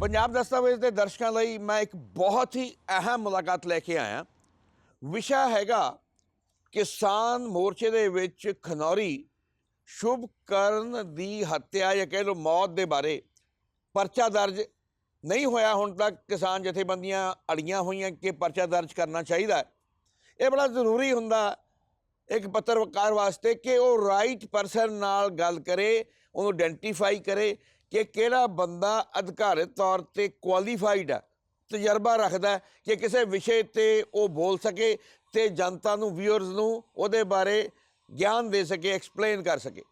ਪੰਜਾਬ ਦਸਤਾਵੇਜ਼ ਦੇ ਦਰਸ਼ਕਾਂ ਲਈ ਮੈਂ ਇੱਕ ਬਹੁਤ ਹੀ ਅਹਿਮ ਮੁਲਾਕਾਤ ਲੈ ਕੇ ਆਇਆ। ਵਿਸ਼ਾ ਹੈਗਾ ਕਿਸਾਨ ਮੋਰਚੇ ਦੇ ਵਿੱਚ ਖਨੌਰੀ ਸ਼ੁਭਕਰਨ ਦੀ ਹੱਤਿਆ ਜਾਂ ਕਹਿ ਲਓ ਮੌਤ ਦੇ ਬਾਰੇ ਪਰਚਾ ਦਰਜ ਨਹੀਂ ਹੋਇਆ ਹੁਣ ਤੱਕ। ਕਿਸਾਨ ਜਥੇਬੰਦੀਆਂ ਅੜੀਆਂ ਹੋਈਆਂ ਕਿ ਪਰਚਾ ਦਰਜ ਕਰਨਾ ਚਾਹੀਦਾ ਇਹ ਬੜਾ ਜ਼ਰੂਰੀ ਹੁੰਦਾ ਇੱਕ ਪੱਤਰਕਾਰ ਵਾਸਤੇ ਕਿ ਉਹ ਰਾਈਟ ਪਰਸਨ ਨਾਲ ਗੱਲ ਕਰੇ, ਉਹਨੂੰ ਆਇਡੈਂਟੀਫਾਈ ਕਰੇ। ਕਿ ਕਿਹੜਾ ਬੰਦਾ ਅਧਿਕਾਰਿਤ ਤੌਰ ਤੇ ਕੁਆਲੀਫਾਈਡ ਹੈ ਤਜਰਬਾ ਰੱਖਦਾ ਕਿ ਕਿਸੇ ਵਿਸ਼ੇ ਤੇ ਉਹ ਬੋਲ ਸਕੇ ਤੇ ਜਨਤਾ ਨੂੰ ਵਿਊਅਰਸ ਨੂੰ ਉਹਦੇ ਬਾਰੇ ਗਿਆਨ ਦੇ ਸਕੇ ਐਕਸਪਲੇਨ ਕਰ ਸਕੇ।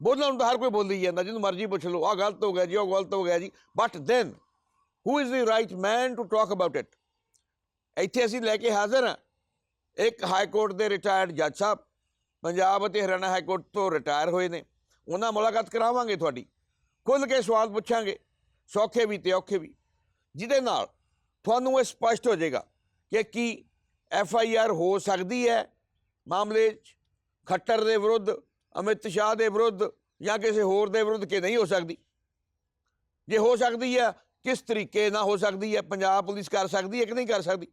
ਬੋਲਣ ਨੂੰ ਤਾਂ ਹਰ ਕੋਈ ਬੋਲੀ ਜਾਂਦਾ, ਜਿਹਨੂੰ ਮਰਜ਼ੀ ਪੁੱਛ ਲਓ ਆ ਗਲਤ ਹੋ ਗਿਆ ਜੀ, ਉਹ ਗਲਤ ਹੋ ਗਿਆ ਜੀ but then who is the right man to talk about it ਇੱਥੇ ਅਸੀਂ ਲੈ ਕੇ ਹਾਜ਼ਰ ਹਾਂ। ਇੱਕ ਹਾਈ ਕੋਰਟ ਦੇ ਰਿਟਾਇਰਡ ਜੱਜ ਸਾਹਿਬ, ਪੰਜਾਬ ਅਤੇ ਹਰਿਆਣਾ ਹਾਈ ਕੋਰਟ ਤੋਂ ਰਿਟਾਇਰ ਹੋਏ ਨੇ। ਉਹਨਾਂ ਮੁਲਾਕਾਤ ਕਰਾਵਾਂਗੇ ਤੁਹਾਡੀ। ਖੁੱਲ੍ਹ ਕੇ ਸਵਾਲ ਪੁੱਛਾਂਗੇ, ਸੌਖੇ ਵੀ ਤੇ ਔਖੇ ਵੀ। ਜਿਹਦੇ ਨਾਲ ਤੁਹਾਨੂੰ ਇਹ ਸਪਸ਼ਟ ਹੋ ਜਾਏਗਾ ਕਿ ਕੀ ਐਫ ਆਈ ਆਰ ਹੋ ਸਕਦੀ ਹੈ ਮਾਮਲੇ 'ਚ? ਖੱਟਰ ਦੇ ਵਿਰੁੱਧ, ਅਮਿਤ ਸ਼ਾਹ ਦੇ ਵਿਰੁੱਧ ਜਾਂ ਕਿਸੇ ਹੋਰ ਦੇ ਵਿਰੁੱਧ ਕਿ ਨਹੀਂ ਹੋ ਸਕਦੀ? ਜੇ ਹੋ ਸਕਦੀ ਹੈ, ਕਿਸ ਤਰੀਕੇ ਨਾਲ ਹੋ ਸਕਦੀ ਹੈ? ਪੰਜਾਬ ਪੁਲਿਸ ਕਰ ਸਕਦੀ ਹੈ ਕਿ ਨਹੀਂ ਕਰ ਸਕਦੀ?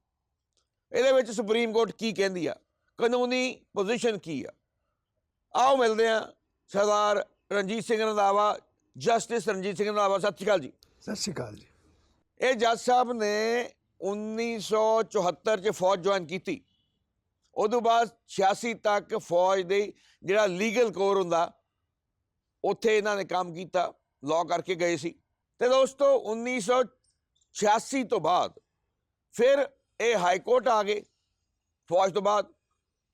ਇਹਦੇ ਵਿੱਚ ਸੁਪਰੀਮ ਕੋਰਟ ਕੀ ਕਹਿੰਦੀ ਆ? ਕਾਨੂੰਨੀ ਪੋਜੀਸ਼ਨ ਕੀ ਆ? ਆਓ ਮਿਲਦੇ ਆ ਸਰਦਾਰ ਰਣਜੀਤ ਸਿੰਘ ਰੰਧਾਵਾ ਜਸਟਿਸ ਰਣਜੀਤ ਸਿੰਘ ਰੰਧਾਵਾ ਸਤਿ ਸ਼੍ਰੀ ਅਕਾਲ ਜੀ। ਸਤਿ ਸ਼੍ਰੀ ਅਕਾਲ ਜੀ। ਇਹ ਜੱਜ ਸਾਹਿਬ ਨੇ 1974 ਚ ਫੌਜ ਜੁਆਇਨ ਕੀਤੀ। ਉਦੋਂ ਬਾਅਦ 86 ਤੱਕ ਫੌਜ ਦੇ ਜਿਹੜਾ ਲੀਗਲ ਕੋਰ ਹੁੰਦਾ ਉੱਥੇ ਇਹਨਾਂ ਨੇ ਕੰਮ ਕੀਤਾ ਲਾਅ ਕਰਕੇ ਗਏ ਸੀ। ਤੇ ਦੋਸਤੋ 1986 ਤੋਂ ਬਾਅਦ ਫਿਰ ਇਹ ਹਾਈ ਕੋਰਟ ਆ ਗਏ ਫੌਜ ਤੋਂ ਬਾਅਦ।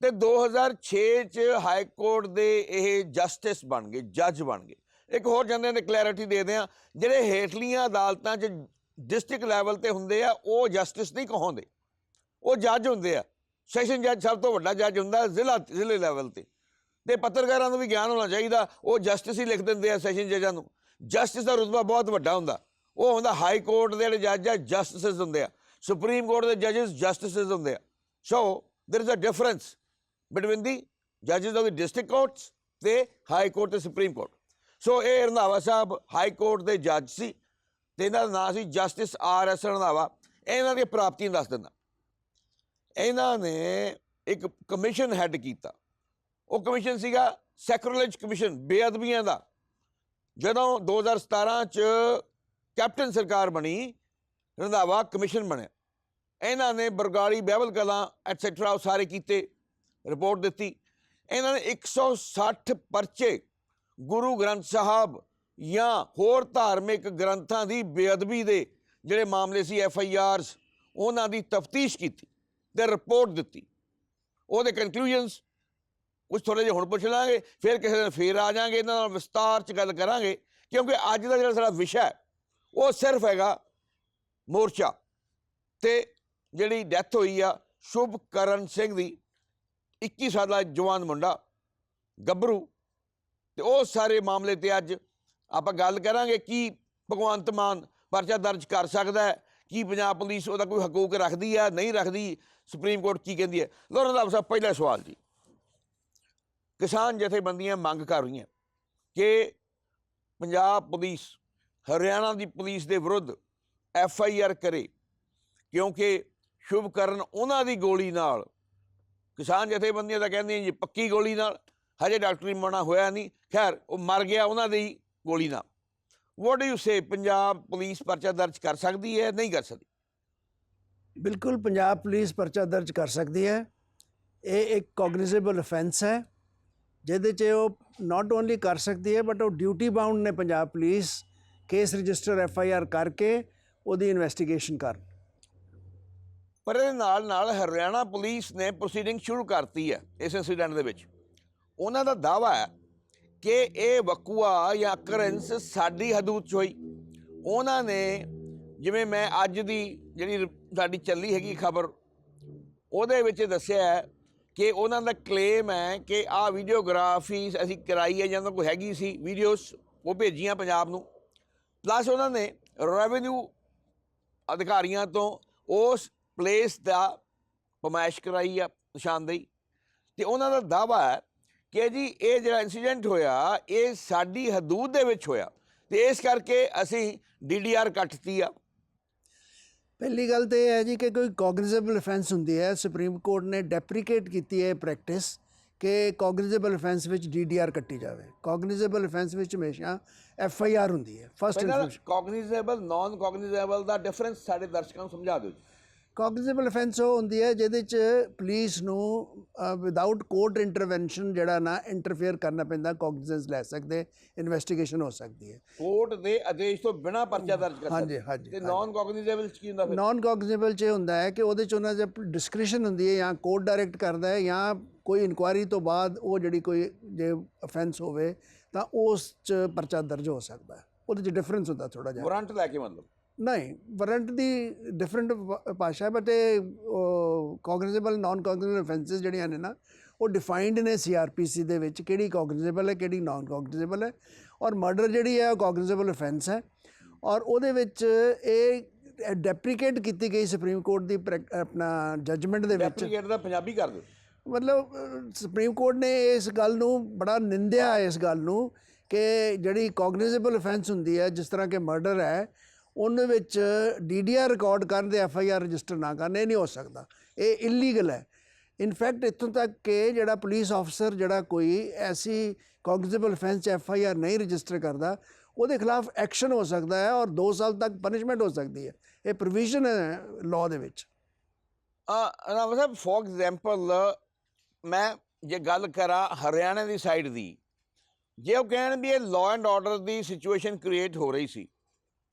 ਤੇ 2006 ਚ ਹਾਈ ਕੋਰਟ ਦੇ ਇਹ ਜਸਟਿਸ ਬਣ ਗਏ ਜੱਜ ਬਣ ਗਏ। ਇੱਕ ਹੋਰ ਜਾਂਦੇ ਨੇ ਕਲੈਰਿਟੀ ਦੇ ਦਿਆਂ ਜਿਹੜੇ ਹੇਠਲੀਆਂ ਅਦਾਲਤਾਂ 'ਚ ਡਿਸਟ੍ਰਿਕਟ ਲੈਵਲ ਤੇ ਹੁੰਦੇ ਆ, ਉਹ ਜਸਟਿਸ ਨਹੀਂ ਕਹਾਉਂਦੇ। ਉਹ ਜੱਜ ਹੁੰਦੇ ਆ। ਸੈਸ਼ਨ ਜੱਜ ਸਭ ਤੋਂ ਵੱਡਾ ਜੱਜ ਹੁੰਦਾ ਜ਼ਿਲ੍ਹਾ, ਜ਼ਿਲ੍ਹੇ ਲੈਵਲ ਤੇ। ਤੇ ਪੱਤਰਕਾਰਾਂ ਨੂੰ ਵੀ ਗਿਆਨ ਹੋਣਾ ਚਾਹੀਦਾ, ਉਹ ਜਸਟਿਸ ਹੀ ਲਿਖ ਦਿੰਦੇ ਆ ਸੈਸ਼ਨ ਜੱਜਾਂ ਨੂੰ। ਜਸਟਿਸ ਦਾ ਰੁਤਬਾ ਬਹੁਤ ਵੱਡਾ ਹੁੰਦਾ। ਉਹ ਹੁੰਦਾ ਹਾਈ ਕੋਰਟ ਦੇ ਜਿਹੜੇ ਜੱਜ ਆ ਜਸਟਿਸ ਹੁੰਦੇ ਆ। ਸੁਪਰੀਮ ਕੋਰਟ ਦੇ ਜੱਜਸ ਜਸਟਿਸ ਹੁੰਦੇ ਆ। So there is a difference between the judges of the district courts ਤੇ ਹਾਈ ਕੋਰਟ ਤੇ ਸੁਪਰੀਮ ਕੋਰਟ ਸੋ ਇਹ ਰੰਧਾਵਾ ਸਾਹਿਬ ਹਾਈ ਕੋਰਟ ਦੇ ਜੱਜ ਸੀ ਤੇ ਇਹਨਾਂ ਦਾ ਨਾਮ ਸੀ ਜਸਟਿਸ ਆਰ ਐਸ ਰੰਧਾਵਾ। ਇਹਨਾਂ ਦੀਆਂ ਪ੍ਰਾਪਤੀਆਂ ਦੱਸ ਦਿੰਦਾ। ਇਹਨਾਂ ਨੇ ਇੱਕ ਕਮਿਸ਼ਨ ਹੈੱਡ ਕੀਤਾ। ਉਹ ਕਮਿਸ਼ਨ ਸੀਗਾ ਸੈਕਰੋਲੇਜ ਕਮਿਸ਼ਨ ਬੇਅਦਬੀਆਂ ਦਾ। ਜਦੋਂ 2017 ਚ ਕੈਪਟਨ ਸਰਕਾਰ ਬਣੀ, ਰੰਧਾਵਾ ਕਮਿਸ਼ਨ ਬਣਿਆ। ਇਹਨਾਂ ਨੇ ਬਰਗਾੜੀ ਬਹਿਬਲ ਕਲਾਂ ਐਟਸੈਟਰਾ ਉਹ ਸਾਰੇ ਕੀਤੇ, ਰਿਪੋਰਟ ਦਿੱਤੀ। ਇਹਨਾਂ ਨੇ 160 ਪਰਚੇ ਗੁਰੂ ਗ੍ਰੰਥ ਸਾਹਿਬ ਜਾਂ ਹੋਰ ਧਾਰਮਿਕ ਗ੍ਰੰਥਾਂ ਦੀ ਬੇਅਦਬੀ ਦੇ ਜਿਹੜੇ ਮਾਮਲੇ ਸੀ ਐਫ ਆਈ ਆਰਸ, ਉਹਨਾਂ ਦੀ ਤਫਤੀਸ਼ ਕੀਤੀ ਤੇ ਰਿਪੋਰਟ ਦਿੱਤੀ। ਉਹਦੇ ਕਨਕਲੂਜਨਸ ਕੁਝ ਥੋੜੇ ਜਿਹਾ ਹੁਣ ਪੁੱਛ ਲਾਂਗੇ, ਫਿਰ ਕਿਸੇ ਦਿਨ ਫੇਰ ਆ ਜਾਾਂਗੇ, ਇਹਨਾਂ ਨਾਲ ਵਿਸਤਾਰ ਚ ਗੱਲ ਕਰਾਂਗੇ, ਕਿਉਂਕਿ ਅੱਜ ਦਾ ਜਿਹੜਾ ਸਾਡਾ ਵਿਸ਼ਾ ਹੈ, ਉਹ ਸਿਰਫ ਹੈਗਾ ਮੋਰਚਾ ਤੇ ਜਿਹੜੀ ਡੈਥ ਹੋਈ ਆ ਸ਼ੁਭਕਰਨ ਸਿੰਘ ਦੀ 21 ਸਾਲਾ ਜਵਾਨ ਮੁੰਡਾ ਗੱਭਰੂ ਤੇ ਉਹ ਸਾਰੇ ਮਾਮਲੇ ਤੇ ਅੱਜ ਆਪਾਂ ਗੱਲ ਕਰਾਂਗੇ ਕੀ ਭਗਵੰਤ ਮਾਨ ਪਰਚਾ ਦਰਜ ਕਰ ਸਕਦਾ ਹੈ, ਕੀ ਪੰਜਾਬ ਪੁਲਿਸ ਉਹਦਾ ਕੋਈ ਹਕੂਕ ਰੱਖਦੀ ਹੈ ਨਹੀਂ ਰੱਖਦੀ, ਸੁਪਰੀਮ ਕੋਰਟ ਕੀ ਕਹਿੰਦੀ ਹੈ? ਲੋ ਰੰਧਾਵਾ ਸਾਹਿਬ ਪਹਿਲਾ ਸਵਾਲ ਜੀ। ਕਿਸਾਨ ਜਥੇਬੰਦੀਆਂ ਮੰਗ ਕਰ ਰਹੀਆਂ ਕਿ ਪੰਜਾਬ ਪੁਲਿਸ ਹਰਿਆਣਾ ਦੀ ਪੁਲਿਸ ਦੇ ਵਿਰੁੱਧ ਐਫ ਆਈ ਆਰ ਕਰੇ, ਕਿਉਂਕਿ ਸ਼ੁਭਕਰਨ ਉਹਨਾਂ ਦੀ ਗੋਲੀ ਨਾਲ, ਕਿਸਾਨ ਜਥੇਬੰਦੀਆਂ ਤਾਂ ਕਹਿੰਦੀਆਂ ਜੀ ਪੱਕੀ ਗੋਲੀ ਨਾਲ ਹਜੇ ਡਾਕਟਰੀ ਮਰਨਾ ਹੋਇਆ ਨਹੀਂ। ਖੈਰ ਉਹ ਮਰ ਗਿਆ ਉਹਨਾਂ ਦੀ ਗੋਲੀ ਨਾਲ। What do you say Punjab police ਪਰਚਾ ਦਰਜ ਕਰ ਸਕਦੀ ਹੈ ਨਹੀਂ ਕਰ ਸਕਦੀ? ਬਿਲਕੁਲ ਪੰਜਾਬ ਪੁਲਿਸ ਪਰਚਾ ਦਰਜ ਕਰ ਸਕਦੀ ਹੈ। ਇਹ ਇੱਕ ਕੋਗਨੀਜ਼ੇਬਲ ਅਫੈਂਸ ਹੈ ਜਿਹਦੇ 'ਚ ਉਹ ਨਾਟ ਓਨਲੀ ਕਰ ਸਕਦੀ ਹੈ ਬਟ ਉਹ ਡਿਊਟੀ ਬਾਉਂਡ ਨੇ Punjab police case register F I R ਕਰਕੇ ਉਹਦੀ ਇਨਵੈਸਟੀਗੇਸ਼ਨ ਕਰਨ। ਪਰ ਇਹਦੇ ਨਾਲ ਨਾਲ ਹਰਿਆਣਾ ਪੁਲਿਸ ਨੇ ਪ੍ਰੋਸੀਡਿੰਗ ਸ਼ੁਰੂ ਕਰਤੀ ਹੈ ਇਸ ਇਨਸੀਡੈਂਟ ਦੇ ਵਿੱਚ। ਉਹਨਾਂ ਦਾ ਦਾਵਾ ਹੈ ਕਿ ਇਹ ਵਕੂਆ ਜਾਂ ਅਕਰੈਂਸ ਸਾਡੀ ਹਦੂਦ 'ਚ ਹੋਈ। ਉਹਨਾਂ ਨੇ ਜਿਵੇਂ ਮੈਂ ਅੱਜ ਦੀ ਜਿਹੜੀ ਸਾਡੀ ਚੱਲੀ ਹੈਗੀ ਖਬਰ, ਉਹਦੇ ਵਿੱਚ ਦੱਸਿਆ ਹੈ ਕਿ ਉਹਨਾਂ ਦਾ ਕਲੇਮ ਹੈ ਕਿ ਆਹ ਵੀਡੀਓਗ੍ਰਾਫੀ ਅਸੀਂ ਕਰਾਈ ਹੈ ਜਾਂ ਤਾਂ ਕੋਈ ਹੈਗੀ ਸੀ ਵੀਡੀਓਸ ਉਹ ਭੇਜੀਆਂ ਪੰਜਾਬ ਨੂੰ। ਪਲੱਸ ਉਹਨਾਂ ਨੇ ਰੈਵਨਿਊ ਅਧਿਕਾਰੀਆਂ ਤੋਂ ਉਸ ਪਲੇਸ ਦਾ ਪਮਾਇਸ਼ ਕਰਾਈ ਆ ਨਿਸ਼ਾਨਦੇਹੀ। ਤੇ ਉਹਨਾਂ ਦਾ ਦਾਵਾ ਹੈ ਕਿ ਜੀ ਇਹ ਜਿਹੜਾ ਇਨਸੀਡੈਂਟ ਹੋਇਆ ਇਹ ਸਾਡੀ ਹਦੂਦ ਦੇ ਵਿੱਚ ਹੋਇਆ। ਤੇ ਇਸ ਕਰਕੇ ਅਸੀਂ ਡੀਡੀਆਰ ਕੱਟਤੀ ਆ। ਪਹਿਲੀ ਗੱਲ ਤੇ ਇਹ ਹੈ ਜੀ ਕਿ ਕੋਈ ਕੋਗਨੀਜ਼ੇਬਲ ਅਫੈਂਸ ਹੁੰਦੀ ਹੈ ਸੁਪਰੀਮ ਕੋਰਟ ਨੇ ਡੈਪਰੀਕੇਟ ਕੀਤੀ ਹੈ ਪ੍ਰੈਕਟਿਸ ਕਿ ਕੋਗਨੀਜ਼ੇਬਲ ਅਫੈਂਸ ਵਿੱਚ ਡੀਡੀਆਰ ਕੱਟੀ ਜਾਵੇ। ਕੋਗਨੀਜ਼ੇਬਲ ਅਫੈਂਸ ਵਿੱਚ ਹਮੇਸ਼ਾ ਐਫ ਆਈ ਆਰ ਹੁੰਦੀ ਹੈ ਫਸਟ ਪਹਿਲਾਂ ਕੋਗਨੀਜ਼ੇਬਲ ਨਾਨ ਕੋਗਨੀਜ਼ੇਬਲ ਦਾ ਡਿਫਰੈਂਸ ਸਾਡੇ ਦਰਸ਼ਕਾਂ ਨੂੰ ਸਮਝਾ ਦਿਓ ਕੋਗਨੀਜ਼ੇਬਲ ਅਫੈਂਸ ਉਹ ਹੁੰਦੀ ਹੈ ਜਿਹਦੇ ਚ ਪੁਲਿਸ ਨੂੰ ਵਿਦਆਊਟ ਕੋਰਟ ਇੰਟਰਵੈਂਸ਼ਨ ਜਿਹੜਾ ਨਾ ਇੰਟਰਫੇਅਰ ਕਰਨਾ ਪੈਂਦਾ ਕੋਗਨੀਜ਼ੈਂਸ ਲੈ ਸਕਦੇ ਇਨਵੈਸਟੀਗੇਸ਼ਨ ਹੋ ਸਕਦੀ ਹੈ। ਕੋਰਟ ਦੇ ਆਦੇਸ਼ ਤੋਂ ਬਿਨਾ ਪਰਚਾ ਦਰਜ ਕਰ ਹਾਂਜੀ, ਸਕਦੇ। ਹਾਂਜੀ, ਤੇ ਨਾਨ ਕੋਗਨੀਜ਼ੇਬਲ ਚ ਕੀ ਹੁੰਦਾ ਫਿਰ? ਨਾਨ ਕੋਗਨੀਜ਼ੇਬਲ ਚ ਹੁੰਦਾ ਹੈ ਕਿ ਉਹਦੇ ਚ ਉਹਨਾਂ ਦੇ ਡਿਸਕ੍ਰਿਸ਼ਨ ਹੁੰਦੀ ਹੈ ਜਾਂ ਕੋਰਟ ਡਾਇਰੈਕਟ ਕਰਦਾ ਹੈ ਜਾਂ ਕੋਈ ਇਨਕੁਆਇਰੀ ਤੋਂ ਬਾਅਦ ਉਹ ਜਿਹੜੀ ਕੋਈ ਜੇ ਅਫੈਂਸ ਹੋਵੇ ਤਾਂ ਉਸ ਚ ਪਰਚਾ ਦਰਜ ਹੋ ਸਕਦਾ ਹੈ। ਉਹਦੇ ਚ ਡਿਫਰੈਂਸ ਹੁੰਦਾ ਥੋੜਾ ਜਿਹਾ। ਵਾਰੰਟ ਲੈ ਕੇ ਮਤਲਬ? ਨਹੀਂ ਵਾਰੰਟ ਦੀ ਡਿਫਰੈਂਟ ਭਾਸ਼ਾ ਹੈ ਬਟ ਇਹ ਕੋਗਨੀਜ਼ੇਬਲ ਨਾਨ ਕੋਗਨੀਜ਼ੇਬਲ ਅਫੈਂਸਸ ਜਿਹੜੀਆਂ ਨੇ ਨਾ ਉਹ ਡਿਫਾਈਨਡ ਨੇ ਸੀਆਰਪੀਸੀ ਦੇ ਵਿੱਚ ਕਿਹੜੀ ਕੋਗਨੀਜ਼ੇਬਲ ਹੈ ਕਿਹੜੀ ਨਾਨ ਕੋਗਨੀਜ਼ੇਬਲ ਹੈ ਔਰ ਮਰਡਰ ਜਿਹੜੀ ਹੈ ਉਹ ਕੋਗਨੀਜ਼ੇਬਲ ਅਫੈਂਸ ਹੈ ਔਰ ਉਹਦੇ ਵਿੱਚ ਇਹ ਡੈਪਰੀਕੇਟ ਕੀਤੀ ਗਈ ਸੁਪਰੀਮ ਕੋਰਟ ਦੀ ਆਪਣਾ ਜਜਮੈਂਟ ਦੇ ਵਿੱਚ। ਡੈਪਲੀਕੇਟ ਦਾ ਪੰਜਾਬੀ ਕਰ ਦਿਓ। ਮਤਲਬ ਸੁਪਰੀਮ ਕੋਰਟ ਨੇ ਇਸ ਗੱਲ ਨੂੰ ਬੜਾ ਨਿੰਦਿਆ ਇਸ ਗੱਲ ਨੂੰ ਕਿ ਜਿਹੜੀ ਕੋਗਨੀਜ਼ੇਬਲ ਅਫੈਂਸ ਹੁੰਦੀ ਹੈ ਜਿਸ ਤਰ੍ਹਾਂ ਕਿ ਮਰਡਰ ਹੈ ਉਹਦੇ ਵਿੱਚ ਡੀਡੀਆਰ ਰਿਕਾਰਡ ਕਰਨ ਦੇ ਐਫ ਆਈ ਆਰ ਰਜਿਸਟਰ ਨਾ ਕਰਨ, ਇਹ ਨਹੀਂ ਹੋ ਸਕਦਾ। ਇਹ ਇਲੀਗਲ ਹੈ। ਇਨਫੈਕਟ ਇੱਥੋਂ ਤੱਕ ਕਿ ਜਿਹੜਾ ਪੁਲਿਸ ਆਫਸਰ ਜਿਹੜਾ ਕੋਈ ਐਸੀ cognizable offence F I R ਨਹੀਂ ਰਜਿਸਟਰ ਕਰਦਾ, ਉਹਦੇ ਖਿਲਾਫ ਐਕਸ਼ਨ ਹੋ ਸਕਦਾ ਹੈ ਔਰ 2 ਸਾਲ ਤੱਕ ਪਨਿਸ਼ਮੈਂਟ ਹੋ ਸਕਦੀ ਹੈ। ਇਹ ਪ੍ਰੋਵੀਜ਼ਨ ਹੈ ਲਾਅ ਦੇ ਵਿੱਚ। ਆ ਰਾਮ ਸਾਹਿਬ ਫੋਰ ਐਗਜ਼ਾਮਪਲ ਮੈਂ ਜੇ ਗੱਲ ਕਰਾਂ ਹਰਿਆਣਾ ਦੀ ਸਾਈਡ ਦੀ, ਜੇ ਉਹ ਕਹਿਣ ਵੀ ਇਹ ਲਾਅ ਐਂਡ ਆਰਡਰ ਦੀ ਸਿਚੁਏਸ਼ਨ ਕ੍ਰੀਏਟ ਹੋ ਰਹੀ ਸੀ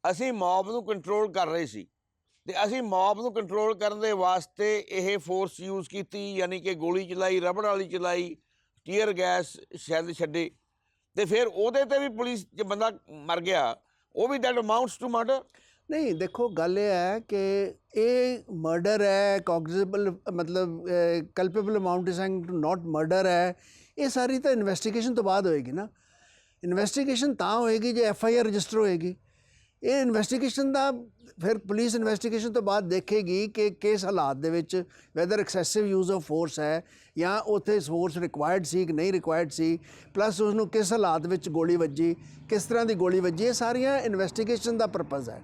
ਅਸੀਂ ਮੌਬ ਨੂੰ ਕੰਟਰੋਲ ਕਰ ਰਹੇ ਸੀ ਤੇ ਅਸੀਂ ਮੌਬ ਨੂੰ ਕੰਟਰੋਲ ਕਰਨ ਦੇ ਵਾਸਤੇ ਇਹ ਫੋਰਸ ਯੂਜ਼ ਕੀਤੀ, ਯਾਨੀ ਕਿ ਗੋਲੀ ਚਲਾਈ, ਰਬੜ ਵਾਲੀ ਚਲਾਈ ਟੀਅਰ ਗੈਸ ਸ਼ੈਲ ਛੱਡੇ ਤੇ ਫਿਰ ਉਹਦੇ ਤੇ ਵੀ ਪੁਲਿਸ ਜੇ ਬੰਦਾ ਮਰ ਗਿਆ। ਉਹ ਵੀ ਦੈਟ ਅਮਾਉਂਟਸ ਟੂ ਮਰਡਰ ਨਹੀਂ, ਦੇਖੋ ਗੱਲ ਇਹ ਹੈ ਕਿ ਇਹ ਮਰਡਰ ਹੈ ਕੋਗਨੀਜ਼ੇਬਲ ਮਤਲਬ culpable amount is to not murder ਹੈ। ਇਹ ਸਾਰੀ ਤਾਂ ਇਨਵੈਸਟੀਗੇਸ਼ਨ ਤੋਂ ਬਾਅਦ ਹੋਏਗੀ ਨਾ। ਇਨਵੈਸਟੀਗੇਸ਼ਨ ਤਾਂ ਹੋਏਗੀ ਜੇ ਐਫ ਆਈ ਆਰ ਰਜਿਸਟਰ ਹੋਏਗੀ। ਇਹ ਇਨਵੈਸਟੀਗੇਸ਼ਨ ਦਾ ਫਿਰ ਪੁਲਿਸ ਇਨਵੈਸਟੀਗੇਸ਼ਨ ਤੋਂ ਬਾਅਦ ਦੇਖੇਗੀ ਕਿ ਕਿਸ ਹਾਲਾਤ ਦੇ ਵਿੱਚ whether excessive use of force ਹੈ ਜਾਂ ਉੱਥੇ ਫੋਰਸ ਰਿਕੁਆਇਰਡ ਸੀ ਕਿ ਨਹੀਂ ਰਿਕੁਆਇਰਡ ਸੀ ਪਲੱਸ ਉਸ ਨੂੰ ਕਿਸ ਹਾਲਾਤ ਵਿੱਚ ਗੋਲੀ ਵੱਜੀ, ਕਿਸ ਤਰ੍ਹਾਂ ਦੀ ਗੋਲੀ ਵੱਜੀ, ਇਹ ਸਾਰੀਆਂ ਇਨਵੈਸਟੀਗੇਸ਼ਨ ਦਾ ਪਰਪਸ ਹੈ।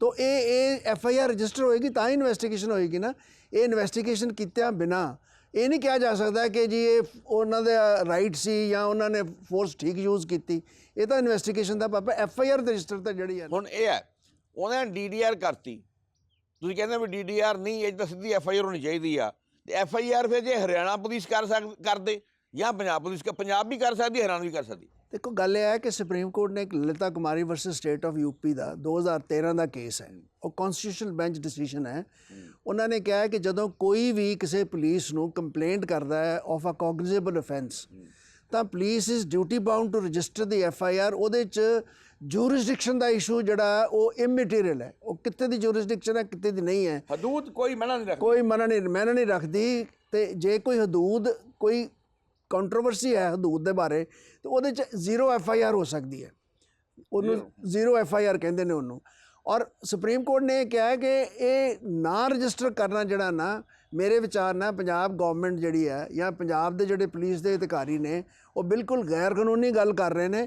ਤੋ ਇਹ ਇਹ ਐਫ ਆਈ ਆਰ ਰਜਿਸਟਰ ਹੋਏਗੀ ਤਾਂ ਹੀ ਇਨਵੈਸਟੀਗੇਸ਼ਨ ਹੋਏਗੀ ਨਾ। ਇਹ ਇਨਵੈਸਟੀਗੇਸ਼ਨ ਕੀਤਿਆਂ ਬਿਨਾ ਇਹ ਨਹੀਂ ਕਿਹਾ ਜਾ ਸਕਦਾ ਕਿ ਜੀ ਇਹ ਉਹਨਾਂ ਦਾ ਰਾਈਟ ਸੀ ਜਾਂ ਉਹਨਾਂ ਨੇ ਫੋਰਸ ਠੀਕ ਯੂਜ਼ ਕੀਤੀ। ਇਹ ਤਾਂ ਇਨਵੈਸਟੀਗੇਸ਼ਨ ਦਾ ਪਾਪਾ ਐਫ ਆਈ ਆਰ ਰਜਿਸਟਰ ਤਾਂ ਜਿਹੜੀ ਹੈ ਹੁਣ ਇਹ ਹੈ ਉਹਨੇ ਡੀਡੀਆਰ ਕਰਤੀ। ਤੁਸੀਂ ਕਹਿੰਦੇ ਵੀ ਡੀਡੀਆਰ ਨਹੀਂ ਇਹ ਤਾਂ ਸਿੱਧੀ ਐਫ ਆਈ ਆਰ ਹੋਣੀ ਚਾਹੀਦੀ ਆ। ਤੇ ਐਫ ਆਈ ਆਰ ਫਿਰ ਜੇ ਹਰਿਆਣਾ ਪੁਲਿਸ ਕਰ ਸਕ ਕਰਦੇ ਜਾਂ ਪੰਜਾਬ ਪੁਲਿਸ ਕ- ਪੰਜਾਬ ਵੀ ਕਰ ਸਕਦੀ ਹਰਿਆਣਾ ਵੀ ਕਰ ਸਕਦੀ। ਦੇਖੋ ਗੱਲ ਇਹ ਹੈ ਕਿ ਸੁਪਰੀਮ ਕੋਰਟ ਨੇ ਇੱਕ Lalita Kumari versus state of UP ਦਾ 2013 ਦਾ ਕੇਸ ਹੈ। ਉਹ ਕਨਸਟੀਟਿਊਸ਼ਨਲ ਬੈਂਚ ਡਿਸੀਜਨ ਹੈ। ਉਹਨਾਂ ਨੇ ਕਿਹਾ ਕਿ ਜਦੋਂ ਕੋਈ ਵੀ ਕਿਸੇ ਪੁਲਿਸ ਨੂੰ ਕੰਪਲੇਂਟ ਕਰਦਾ ਹੈ ਆਫ ਅ ਕੋਗਨੀਜ਼ੇਬਲ ਅਫੈਂਸ ਤਾਂ police is duty bound to register the F I R ਉਹਦੇ ਚ ਜੂਰਿਸਡਿਕਸ਼ਨ ਦਾ ਇਸ਼ੂ ਜਿਹੜਾ ਉਹ ਇਮਟੀਰੀਅਲ ਹੈ। ਉਹ ਕਿੱਥੇ ਦੀ ਜੂਰਿਸਡਿਕਸ਼ਨ ਹੈ ਕਿੱਥੇ ਦੀ ਨਹੀਂ ਹੈ। ਹਦੂਦ ਕੋਈ ਮਨਾ ਨਹੀਂ ਰੱਖਦਾ। ਕੋਈ ਮਨਾ ਨਹੀਂ ਮੈਂ ਨਹੀਂ ਰੱਖਦੀ। ਤੇ ਜੇ ਕੋਈ ਹਦੂਦ ਕੋਈ ਕੰਟਰੋਵਰਸੀ ਹੈ ਹਦੂਦ ਦੇ ਬਾਰੇ ਤੇ ਉਹਦੇ ਚ ਜ਼ੀਰੋ ਐਫ ਆਈ ਆਰ ਹੋ ਸਕਦੀ ਹੈ। ਉਹਨੂੰ ਜ਼ੀਰੋ ਐਫ ਆਈ ਆਰ ਕਹਿੰਦੇ ਨੇ ਉਹਨੂੰ। ਔਰ ਸੁਪਰੀਮ ਕੋਰਟ ਨੇ ਇਹ ਕਿਹਾ ਕਿ ਇਹ ਨਾ ਰਜਿਸਟਰ ਕਰਨਾ ਜਿਹੜਾ ਨਾ ਮੇਰੇ ਵਿਚਾਰ ਨਾਲ ਪੰਜਾਬ ਗਵਰਨਮੈਂਟ ਜਿਹੜੀ ਹੈ ਜਾਂ ਪੰਜਾਬ ਦੇ ਜਿਹੜੇ ਪੁਲਿਸ ਦੇ ਅਧਿਕਾਰੀ ਨੇ ਉਹ ਬਿਲਕੁਲ ਗੈਰ ਕਾਨੂੰਨੀ ਗੱਲ ਕਰ ਰਹੇ ਨੇ।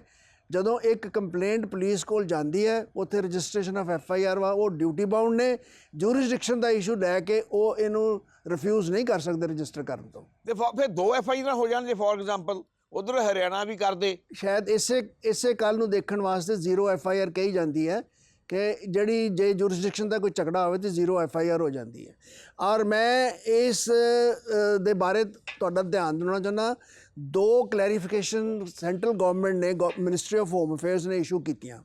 ਜਦੋਂ ਇੱਕ ਕੰਪਲੇਂਟ ਪੁਲਿਸ ਕੋਲ ਜਾਂਦੀ ਹੈ ਉੱਥੇ registration of F I R ਵਾ ਉਹ ਡਿਊਟੀ ਬਾਉਂਡ ਨੇ। ਜੂਰਿਸਡਿਕਸ਼ਨ ਦਾ ਇਸ਼ੂ ਲੈ ਕੇ ਉਹ ਇਹਨੂੰ ਰਿਫਿਊਜ਼ ਨਹੀਂ ਕਰ ਸਕਦੇ ਰਜਿਸਟਰ ਕਰਨ ਤੋਂ। ਤੇ ਫਿਰ ਦੋ ਐਫ ਆਈ ਆਰ ਹੋ ਜਾਣ ਜੇ ਫੋਰ ਐਗਜ਼ਾਮਪਲ ਉਧਰ ਹਰਿਆਣਾ ਵੀ ਕਰਦੇ। ਸ਼ਾਇਦ ਇਸੇ ਇਸੇ ਕੱਲ ਨੂੰ ਦੇਖਣ ਵਾਸਤੇ ਜ਼ੀਰੋ ਐਫ ਆਈ ਆਰ ਕਹੀ ਜਾਂਦੀ ਹੈ। ਕਿ ਜਿਹੜੀ ਜੇ ਜੁਰਿਸਡਿਕਸ਼ਨ ਦਾ ਕੋਈ ਝਗੜਾ ਹੋਵੇ ਤੇ ਜ਼ੀਰੋ ਐਫ ਆਈ ਆਰ ਹੋ ਜਾਂਦੀ ਹੈ। ਔਰ ਮੈਂ ਇਸ ਦੇ ਬਾਰੇ ਤੁਹਾਡਾ ਧਿਆਨ ਦੇਣਾ ਚਾਹੁੰਦਾ, ਦੋ ਕਲੈਰੀਫਿਕੇਸ਼ਨ ਸੈਂਟਰਲ ਗਵਰਨਮੈਂਟ ਨੇ ਮਿਨਿਸਟਰੀ ਆਫ ਹੋਮ ਅਫੇਅਰਸ ਨੇ ਇਸ਼ੂ ਕੀਤੀਆਂ।